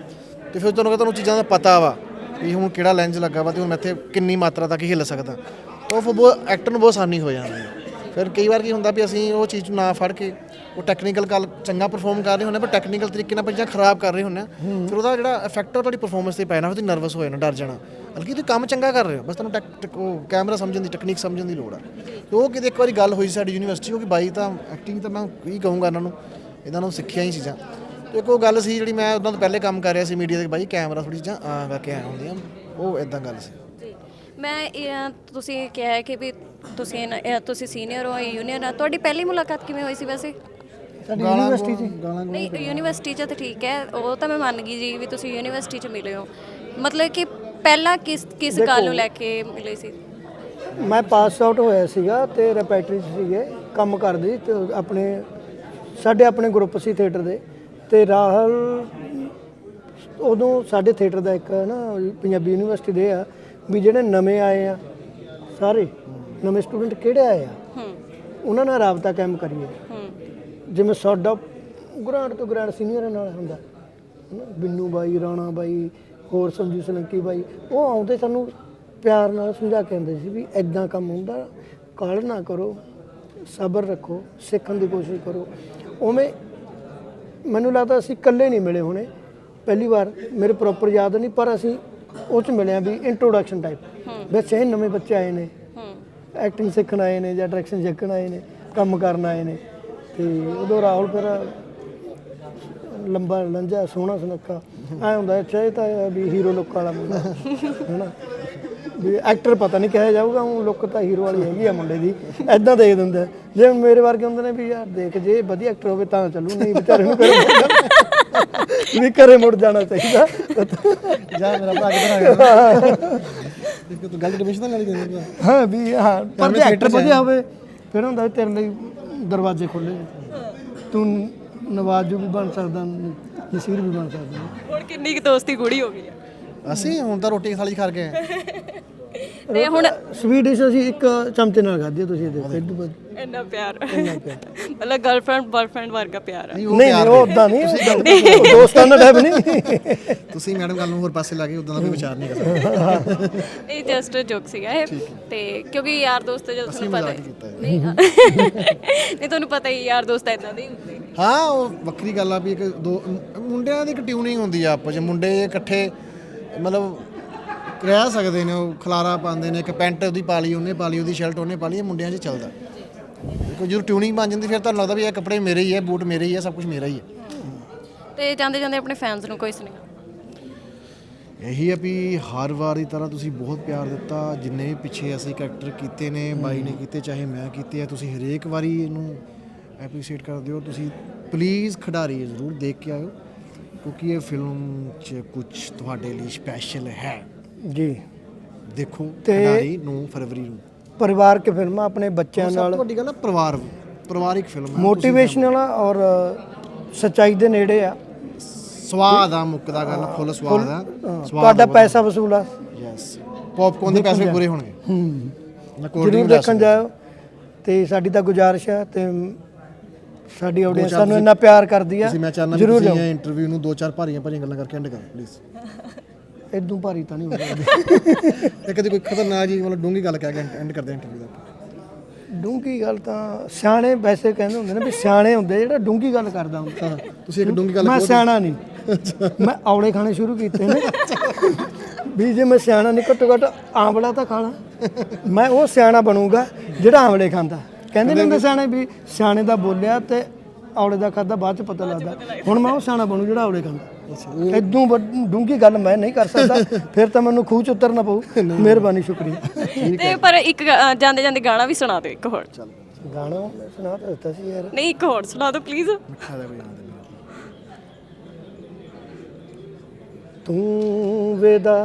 Speaker 2: ਤੇ ਫਿਰ ਤੁਹਾਨੂੰ ਤੁਹਾਨੂੰ ਚੀਜ਼ਾਂ ਦਾ ਪਤਾ ਵਾ ਵੀ ਹੁਣ ਕਿਹੜਾ ਲੈਂਸ ਲੱਗਾ ਵਾ ਤੇ ਹੁਣ ਮੈਂ ਇੱਥੇ ਕਿੰਨੀ ਮਾਤਰਾ ਤੱਕ ਹਿੱਲ ਸਕਦਾ। ਉਹ ਫਿਰ ਬਹੁਤ ਐਕਟਰ ਨੂੰ ਬਹੁਤ ਆਸਾਨੀ ਹੋ ਜਾਂਦੀ ਹੈ। ਫਿਰ ਕਈ ਵਾਰ ਕੀ ਹੁੰਦਾ ਵੀ ਅਸੀਂ ਉਹ ਚੀਜ਼ ਨੂੰ ਨਾ ਫੜ ਕੇ ਉਹ ਟੈਕਨੀਕਲ ਗੱਲ ਚੰਗਾ ਪਰਫਾਰਮ ਕਰ ਰਹੇ ਹੁੰਦੇ ਪਰ ਟੈਕਨੀਕਲ ਤਰੀਕੇ ਨਾਲ ਚੀਜ਼ਾਂ ਖਰਾਬ ਕਰ ਰਹੇ ਹੁੰਦੇ ਆ ਫਿਰ ਉਹਦਾ ਜਿਹੜਾ ਇਫੈਕਟ ਉਹ ਤੁਹਾਡੀ ਪਰਫਾਰਮੈਂਸ ਤੇ ਪੈਣਾ ਫਿਰ ਤੁਸੀਂ ਨਰਵਸ ਹੋ ਜਾਣਾ ਡਰ ਜਾਣਾ। ਬਲਕਿ ਤੁਸੀਂ ਕੰਮ ਚੰਗਾ ਕਰ ਰਹੇ ਹੋ ਬਸ ਤੁਹਾਨੂੰ ਟੈਕ ਉਹ ਕੈਮਰਾ ਸਮਝਣ ਦੀ ਟੈਕਨੀਕ ਸਮਝਣ ਦੀ ਲੋੜ ਆ। ਉਹ ਕਿਤੇ ਇੱਕ ਵਾਰੀ ਗੱਲ ਹੋਈ ਸਾਡੀ ਯੂਨੀਵਰਸਿਟੀ ਉਹ ਕਿ ਬਾਈ ਤਾਂ ਐਕਟਿੰਗ ਤਾਂ ਮੈਂ ਕੀ ਕਹੂੰਗਾ ਇਹਨਾਂ ਨੂੰ ਇਹਨਾਂ ਨੂੰ ਸਿੱਖਿਆ ਹੀ ਚੀਜ਼ਾਂ। ਤੇ ਇੱਕ ਉਹ ਗੱਲ ਸੀ ਜਿਹੜੀ ਮੈਂ ਉਹਨਾਂ ਤੋਂ ਪਹਿਲੇ ਕੰਮ ਕਰ ਰਿਹਾ ਸੀ ਮੀਡੀਆ ਦੇ ਬਾਈ ਕੈਮਰਾ ਥੋੜੀ ਚੀਜ਼ਾਂ ਆ ਕਰਕੇ ਆ ਹੁੰਦੀਆਂ ਉਹ ਇਦਾਂ ਗੱਲ ਸੀ।
Speaker 3: ਮੈਂ ਇਹ, ਤੁਸੀਂ ਕਿਹਾ ਕਿ ਵੀ ਤੁਸੀਂ ਇਹਨਾਂ- ਇਹ ਤੁਸੀਂ ਸੀਨੀਅਰ ਹੋ ਜੂਨੀਅਰ ਆ। ਤੁਹਾਡੀ ਪਹਿਲੀ ਮੁਲਾਕਾਤ ਕਿਵੇਂ ਹੋਈ ਸੀ ਵੈਸੇ?
Speaker 1: ਸਾਡੀ ਯੂਨੀਵਰਸਿਟੀ 'ਚ
Speaker 2: ਗਾਲਾਂ
Speaker 3: ਨਹੀਂ ਯੂਨੀਵਰਸਿਟੀ 'ਚ ਤਾਂ ਠੀਕ ਹੈ। ਉਹ ਤਾਂ ਮੈਂ ਮੰਨ ਗਈ ਜੀ ਵੀ ਤੁਸੀਂ ਯੂਨੀਵਰਸਿਟੀ 'ਚ ਮਿਲੇ ਹੋ। ਮਤਲਬ ਕਿ ਪਹਿਲਾਂ ਕਿਸ ਕਿਸ ਗੱਲ ਨੂੰ ਲੈ ਕੇ ਮਿਲੇ ਸੀ?
Speaker 1: ਮੈਂ ਪਾਸ ਆਊਟ ਹੋਇਆ ਸੀਗਾ ਤੇ ਰੈਪੈਟਰੀ ਸੀਗੇ ਕੰਮ ਕਰਦੇ ਤੇ ਆਪਣੇ ਸਾਡੇ ਆਪਣੇ ਗਰੁੱਪ ਸੀ ਥੀਏਟਰ ਦੇ ਤੇ ਰਾਹੁਲ ਉਦੋਂ ਸਾਡੇ ਥੀਏਟਰ ਦਾ ਇੱਕ ਨਾ ਪੰਜਾਬੀ ਯੂਨੀਵਰਸਿਟੀ ਦੇ ਆ ਵੀ ਜਿਹੜੇ ਨਵੇਂ ਆਏ ਆ ਸਾਰੇ। ਨਵੇਂ ਸਟੂਡੈਂਟ ਕਿਹੜੇ ਆਏ ਆ?
Speaker 3: ਹੂੰ।
Speaker 1: ਉਹਨਾਂ ਨਾਲ ਰਾਬਤਾ ਕਾਇਮ ਕਰੀਏ।
Speaker 3: ਹੂੰ।
Speaker 1: ਜਿਵੇਂ ਸਾਡਾ ਗ੍ਰਾਂਡ ਤੋਂ ਗ੍ਰਾਂਡ ਸੀਨੀਅਰ ਨਾਲ ਹੁੰਦਾ। ਹਨਾ, ਬਿੰਨੂ ਬਾਈ ਰਾਣਾ ਬਾਈ ਹੋਰ ਸੰਜੂ ਸਲੰਕੀ ਬਾਈ ਉਹ ਆਉਂਦੇ ਸਾਨੂੰ ਪਿਆਰ ਨਾਲ ਸਮਝਾ ਕੇ ਆਉਂਦੇ ਸੀ ਵੀ ਐਦਾਂ ਕੰਮ ਹੁੰਦਾ ਕਾਲ ਨਾ ਕਰੋ ਸਬਰ ਰੱਖੋ ਸਿੱਖਣ ਦੀ ਕੋਸ਼ਿਸ਼ ਕਰੋ। ਉਵੇਂ ਮੈਨੂੰ ਲੱਗਦਾ ਅਸੀਂ ਇਕੱਲੇ ਨਹੀਂ ਮਿਲੇ ਹੋਣੇ। ਪਹਿਲੀ ਵਾਰ ਮੇਰੇ ਪ੍ਰੋਪਰ ਯਾਦ ਨਹੀਂ ਪਰ ਅਸੀਂ ਉਹ ਚ ਮਿਲੇ ਆ ਵੀ ਇੰਟਰੋਡਕਸ਼ਨ ਟਾਈਪ ਵੈਸੇ ਇਹ ਨਵੇਂ ਬੱਚੇ ਆਏ ਨੇ। ਐਕਟਿੰਗ ਸਿੱਖਣ ਆਏ ਨੇ ਜਾਂ ਡਾਇਰੈਕਸ਼ਨ ਸਿੱਖਣ ਆਏ ਨੇ ਕੰਮ ਕਰਨ ਆਏ ਨੇ। ਤੇ ਉਦੋਂ ਰਾਹੁਲ ਫਿਰ ਲੰਬਾ ਲੰਜਾ ਸੋਹਣਾ ਸੁਨੱਖਾ। ਐ ਹੁੰਦਾ ਅੱਛਾ ਇਹ ਤਾਂ ਵੀ ਹੀਰੋ ਲੁੱਕ ਵਾਲਾ ਮੁੰਡਾ ਹੈਨਾ? ਵੀ ਐਕਟਰ ਪਤਾ ਨਹੀਂ ਕਿਹਾ ਜਾਊਗਾ ਉਹ ਲੁੱਕ ਤਾਂ ਹੀਰੋ ਵਾਲੀ ਹੈਗੀ ਆ ਮੁੰਡੇ ਦੀ। ਐਦਾਂ ਦੇਖ ਦਿੰਦੇ। ਜੇ ਮੇਰੇ ਵਰਗੇ ਹੁੰਦੇ ਨੇ ਵੀ ਯਾਰ ਦੇਖ ਜੇ ਵਧੀਆ ਐਕਟਰ ਹੋਵੇ ਤਾਂ ਚੱਲੂ ਨਹੀਂ ਵਿਚਾਰੇ ਨੂੰ ਜਾਣਾ। ਵੀ ਘਰੇ ਮੁੜ ਜਾਣਾ ਚਾਹੀਦਾ।
Speaker 2: ਜਾ ਮੇਰਾ ਕਿੱਧਰ ਆ ਗਿਆ? ਇੱਕ ਤੂੰ ਗੱਲ ਡਿਮਿਸ਼ਨ ਨਾਲ ਹੀ ਦੇਣਾ
Speaker 1: ਹਾਂ ਵੀ ਹਾਂ ਪਰ ਜੇ ਐਕਟਰ ਵਧੀਆ ਹੋਵੇ ਫਿਰ ਹੁੰਦਾ ਵੀ ਤੇਰੇ ਲਈ ਦਰਵਾਜ਼ੇ ਖੁੱਲੇ ਤੂੰ ਨਵਾਜੂ ਵੀ ਬਣ ਸਕਦਾ ਨਸੀਰ ਵੀ ਬਣ ਸਕਦਾ।
Speaker 3: ਹੁਣ ਕਿੰਨੀ ਕੁ ਦੋਸਤੀ ਗੂੜੀ ਹੋ ਗਈ ਆ
Speaker 2: ਅਸੀਂ ਹੁਣ ਤਾਂ ਰੋਟੀ ਥਾਲੀ ਖਾ ਕੇ। ਆਏ
Speaker 3: ਤੇ ਹੁਣ
Speaker 1: ਸਵੀਟ ਡਿਸ਼ ਅਸੀਂ ਇੱਕ ਚਮਚੇ ਨਾਲ ਖਾਧੀ ਆ, ਤੁਸੀਂ ਇਹ ਦੇਖੋ ਇਦੋਂ ਬਾਅਦ
Speaker 3: ਇੰਨਾ ਪਿਆਰ। ਮਤਲਬ ਗਰਲਫ੍ਰੈਂਡ ਬॉयਫ੍ਰੈਂਡ ਵਰਗਾ ਪਿਆਰ ਆ।
Speaker 2: ਨਹੀਂ ਉਹ
Speaker 1: ਨਹੀਂ ਨਹੀਂ ਉਹ ਉਦਾਂ ਨਹੀਂ ਉਹ ਦੋਸਤਾਂ ਦਾ ਟਾਈਪ ਨਹੀਂ।
Speaker 2: ਤੁਸੀਂ ਮੈਡਮ ਗੱਲ ਨੂੰ ਹੋਰ ਪਾਸੇ ਲਾ ਕੇ ਉਦਾਂ ਦਾ ਕੋਈ ਵਿਚਾਰ ਨਹੀਂ ਕਰ ਸਕਦੇ।
Speaker 3: ਇਹ ਜਸਟ ਜੋਕ ਸੀਗਾ ਇਹ। ਤੇ ਕਿਉਂਕਿ ਯਾਰ ਦੋਸਤ ਜਦੋਂ ਤੁਹਾਨੂੰ ਪਤਾ
Speaker 2: ਮਜ਼ਾਕ ਕੀਤਾ ਹੈ।
Speaker 3: ਨਹੀਂ। ਨਹੀਂ ਤੁਹਾਨੂੰ ਪਤਾ ਹੀ ਯਾਰ ਦੋਸਤ ਇਦਾਂ ਦੇ ਹੀ ਹੁੰਦੇ। ਨੇ
Speaker 2: ਹਾਂ ਉਹ ਵੱਖਰੀ ਗੱਲ ਆ ਵੀ ਇੱਕ ਦੋ ਮੁੰਡਿਆਂ ਦੀ ਇੱਕ ਟਿਊਨਿੰਗ ਹੁੰਦੀ ਆ ਆਪਸ ਚ ਮੁੰਡੇ ਇਕੱਠੇ ਮਤਲਬ ਰਹਿ ਸਕਦੇ ਨੇ ਉਹ ਖਲਾਰਾ ਪਾਉਂਦੇ ਨੇ ਇੱਕ ਪੈਂਟ ਉਹਦੀ ਪਾ ਲਈ ਉਹਨੇ ਪਾ ਲਈ ਉਹਦੀ ਸ਼ਰਟ ਉਹਨੇ ਪਾ ਲਈ ਇਹ ਮੁੰਡਿਆਂ 'ਚ ਚੱਲਦਾ। ਕੋਈ ਜਦੋਂ ਟਿਊਨਿੰਗ ਬਣ ਜਾਂਦੀ ਫਿਰ ਤੁਹਾਨੂੰ ਲੱਗਦਾ ਵੀ ਇਹ ਕੱਪੜੇ ਮੇਰੇ ਹੀ ਹੈ ਬੂਟ ਮੇਰੇ ਹੀ ਹੈ ਸਭ ਕੁਝ ਮੇਰਾ ਹੀ ਹੈ
Speaker 3: ਤੇ ਜਾਂਦੇ ਜਾਂਦੇ ਆਪਣੇ ਫੈਨਸ ਨੂੰ ਕੋਈ ਸੁਨੇਹਾ?
Speaker 2: ਇਹੀ ਹੈ ਵੀ ਹਰ ਵਾਰ ਦੀ ਤਰ੍ਹਾਂ ਤੁਸੀਂ ਬਹੁਤ ਪਿਆਰ ਦਿੱਤਾ ਜਿੰਨੇ ਵੀ ਪਿੱਛੇ ਅਸੀਂ ਕਰੈਕਟਰ ਕੀਤੇ ਨੇ ਬਾਈ ਨੇ ਕੀਤੇ ਚਾਹੇ ਮੈਂ ਕੀਤੇ ਆ ਤੁਸੀਂ ਹਰੇਕ ਵਾਰੀ ਇਹਨੂੰ ਐਪਰੀਸ਼ੀਏਟ ਕਰਦੇ ਹੋ। ਤੁਸੀਂ ਪਲੀਜ਼ ਖਿਡਾਰੀ ਜ਼ਰੂਰ ਦੇਖ ਕੇ ਆਇਓ ਕਿਉਂਕਿ ਇਹ ਫਿਲਮ 'ਚ ਕੁਝ ਤੁਹਾਡੇ ਲਈ ਸਪੈਸ਼ਲ ਹੈ।
Speaker 1: ਜੀ।
Speaker 2: ਦੇਖੋ
Speaker 1: ਤੇ-
Speaker 2: ਖਿਡਾਰੀ 9 ਫਰਵਰੀ ਨੂੰ।
Speaker 1: ਪਰਿਵਾਰਕ ਫਿਲਮਾਂ ਆਪਣੇ ਬੱਚਿਆਂ
Speaker 2: ਸਭ
Speaker 1: ਨਾਲ।
Speaker 2: ਤੋਂ ਵੱਡੀ ਗੱਲ ਹੈ ਪਰਿਵਾਰ ਪਰਿਵਾਰਿਕ ਫਿਲਮ ਹੈ
Speaker 1: ਮੋਟੀਵੇਸ਼ਨਲ ਔਰ ਸੱਚਾਈ ਦੇ ਨੇੜੇ ਆ।
Speaker 2: ਸਵਾਦ ਆ ਮੁੱਕਦਾ ਗੱਲ ਫੁੱਲ ਸਵਾਦ ਆ।
Speaker 1: ਹਾਂ, ਤੁਹਾਡਾ ਪੈਸਾ ਵਸੂਲ ਆ।
Speaker 2: ਯੈਸ ਪੌਪਕੌਰਨ ਦੇ ਪੈਸੇ ਪੂਰੇ ਹੋਣਗੇ।
Speaker 1: ਹੂੰ।
Speaker 2: ਮੈਂ ਕੋਲਡ
Speaker 1: ਜ਼ਰੂਰ
Speaker 2: ਡਰਿੰਕ ਲੈ
Speaker 1: ਦੇਖਣ ਜਾਓ ਤੇ ਸਾਡੀ ਤਾਂ ਗੁਜ਼ਾਰਿਸ਼ ਹੈ ਤੇ ਸਾਡੀ ਆਡੀਅנס ਸਾਨੂੰ ਇੰਨਾ ਪਿਆਰ ਕਰਦੀ ਆ।
Speaker 2: ਮੈਂ ਵੀ
Speaker 1: ਜ਼ਰੂਰ
Speaker 2: ਤੁਸੀਂ
Speaker 1: ਜਾਓ।
Speaker 2: ਇੰਟਰਵਿਊ ਨੂੰ ਦੋ ਚਾਰ ਭਾਰੀਆਂ ਭਾਰੀਆਂ ਗੱਲਾਂ ਕਰਕੇ ਐਂਡ ਕਰੋ ਪਲੀਜ਼
Speaker 1: ਇਦੋਂ ਭਾਰੀ ਤਾਂ ਨਹੀਂ ਹੋ ਸਕਦੀ
Speaker 2: ਇਹ ਕਦੇ ਕੋਈ ਖਤਰਨਾਕ ਜੀ ਮਤਲਬ ਡੂੰਗੀ ਗੱਲ ਕਹਿ ਕੇ ਐਂਡ ਕਰਦੇ ਇੰਟਰਵਿਊ ਦਾ
Speaker 1: ਡੂੰਗੀ ਗੱਲ ਤਾਂ ਸਿਆਣੇ ਵੈਸੇ ਕਹਿੰਦੇ ਹੁੰਦੇ ਨੇ ਵੀ ਸਿਆਣੇ ਹੁੰਦੇ ਜਿਹੜਾ ਡੂੰਗੀ ਗੱਲ ਕਰਦਾ ਹੁੰਦਾ।
Speaker 2: ਤੁਸੀਂ ਇੱਕ ਡੂੰਗੀ ਗੱਲ
Speaker 1: ਮੈਂ ਸਿਆਣਾ ਨਹੀਂ। ਮੈਂ ਔਲੇ ਖਾਣੇ ਸ਼ੁਰੂ ਕੀਤੇ ਨੇ। ਵੀ ਜੇ ਮੈਂ ਸਿਆਣਾ ਨਹੀਂ ਘੱਟੋ ਘੱਟ ਆਂਵਲਾ ਤਾਂ ਖਾਣਾ ਮੈਂ ਉਹ ਸਿਆਣਾ ਬਣੂੰਗਾ ਜਿਹੜਾ ਆਂਵਲੇ ਖਾਂਦਾ। ਕਹਿੰਦੇ ਨੇ ਹੁੰਦੇ ਸਿਆਣੇ ਵੀ ਸਿਆਣੇ ਦਾ ਬੋਲਿਆ ਤੇ ਔਲੇ ਦਾ ਖਾਦਾ ਬਾਅਦ ਚ ਪਤਾ ਲੱਗਦਾ। ਹੁਣ ਮੈਂ ਉਹ ਸਿਆਣਾ ਬਣੂ ਜਿਹੜਾ ਔਲੇ ਖਾਂਦਾ। ਇਦੋਂ ਡੂੰਗੀ ਗੱਲ ਮੈਂ ਨਹੀਂ ਕਰ ਸਕਦਾ। ਫਿਰ ਤਾਂ ਮੈਨੂੰ ਖੂਹ ਚ ਉਤਰਨਾ ਪਊ। ਮਿਹਰਬਾਨੀ ਸ਼ੁਕਰੀਆ।
Speaker 3: ਤੇ ਪਰ ਇੱਕ ਜਾਂਦੇ ਜਾਂਦੇ ਗਾਣਾ ਵੀ ਸੁਣਾ ਦਿਓ ਇੱਕ ਹੋਰ।
Speaker 1: ਗਾਣਾ ਮੈਂ ਸੁਣਾ ਤਾਂ ਦਿੱਤਾ ਸੀ ਯਾਰ।
Speaker 3: ਨਹੀਂ ਇੱਕ ਹੋਰ ਸੁਣਾ ਦਿਓ ਪਲੀਜ਼
Speaker 1: ਤੂੰ ਵਿਦਾ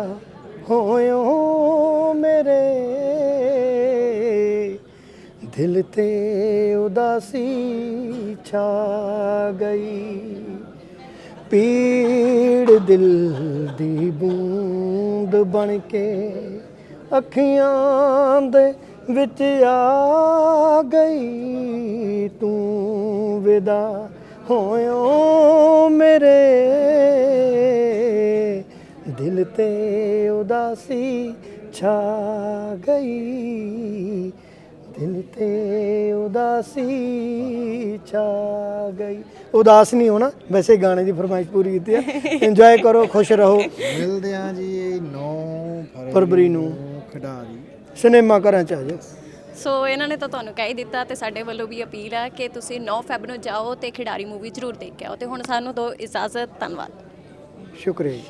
Speaker 1: ਹੋਇਓ ਮੇਰੇ ਦਿਲ ਤੇ ਉਦਾਸੀ ਛਾ ਗਈ। ਪੀੜ ਦਿਲ ਦੀ ਬੂੰਦ ਬਣ ਕੇ ਅੱਖੀਆਂ ਦੇ ਵਿੱਚ ਆ ਗਈ। ਤੂੰ ਵਿਦਾ ਹੋਇਓ ਮੇਰੇ ਦਿਲ ਤੇ ਉਦਾਸੀ ਛਾ ਗਈ। ਦਿਲ ਤੇ ਉਦਾਸੀ ਛਾ ਗਈ। ਉਦਾਸ ਨਹੀਂ ਹੋਣਾ ਵੈਸੇ ਗਾਣੇ ਦੀ ਫਰਮਾਇਸ਼ ਪੂਰੀ ਕੀਤੀ ਹੈ ਇੰਜੋਏ ਕਰੋ ਖੁਸ਼ ਰਹੋ।
Speaker 2: ਮਿਲਦੇ ਆ ਜੀ 9
Speaker 1: ਫਰਵਰੀ ਨੂੰ।
Speaker 2: ਖਿਡਾਰੀ।
Speaker 1: ਸਿਨੇਮਾ ਘਰਾਂ ਚ ਆ ਜਾਓ।
Speaker 3: ਸੋ ਇਹਨਾਂ ਨੇ ਤਾਂ ਤੁਹਾਨੂੰ ਕਹਿ ਹੀ ਦਿੱਤਾ ਤੇ ਸਾਡੇ ਵੱਲੋਂ ਵੀ ਅਪੀਲ ਹੈ ਕਿ ਤੁਸੀਂ 9 ਫੈਬ ਨੂੰ ਜਾਓ ਤੇ ਖਿਡਾਰੀ ਮੂਵੀ ਜ਼ਰੂਰ ਦੇਖ ਕੇ ਆਓ। ਤੇ ਹੁਣ ਸਾਨੂੰ ਦੋ ਇਜਾਜ਼ਤ ਧੰਨਵਾਦ।
Speaker 1: ਸ਼ੁਕਰੀਆ ਜੀ।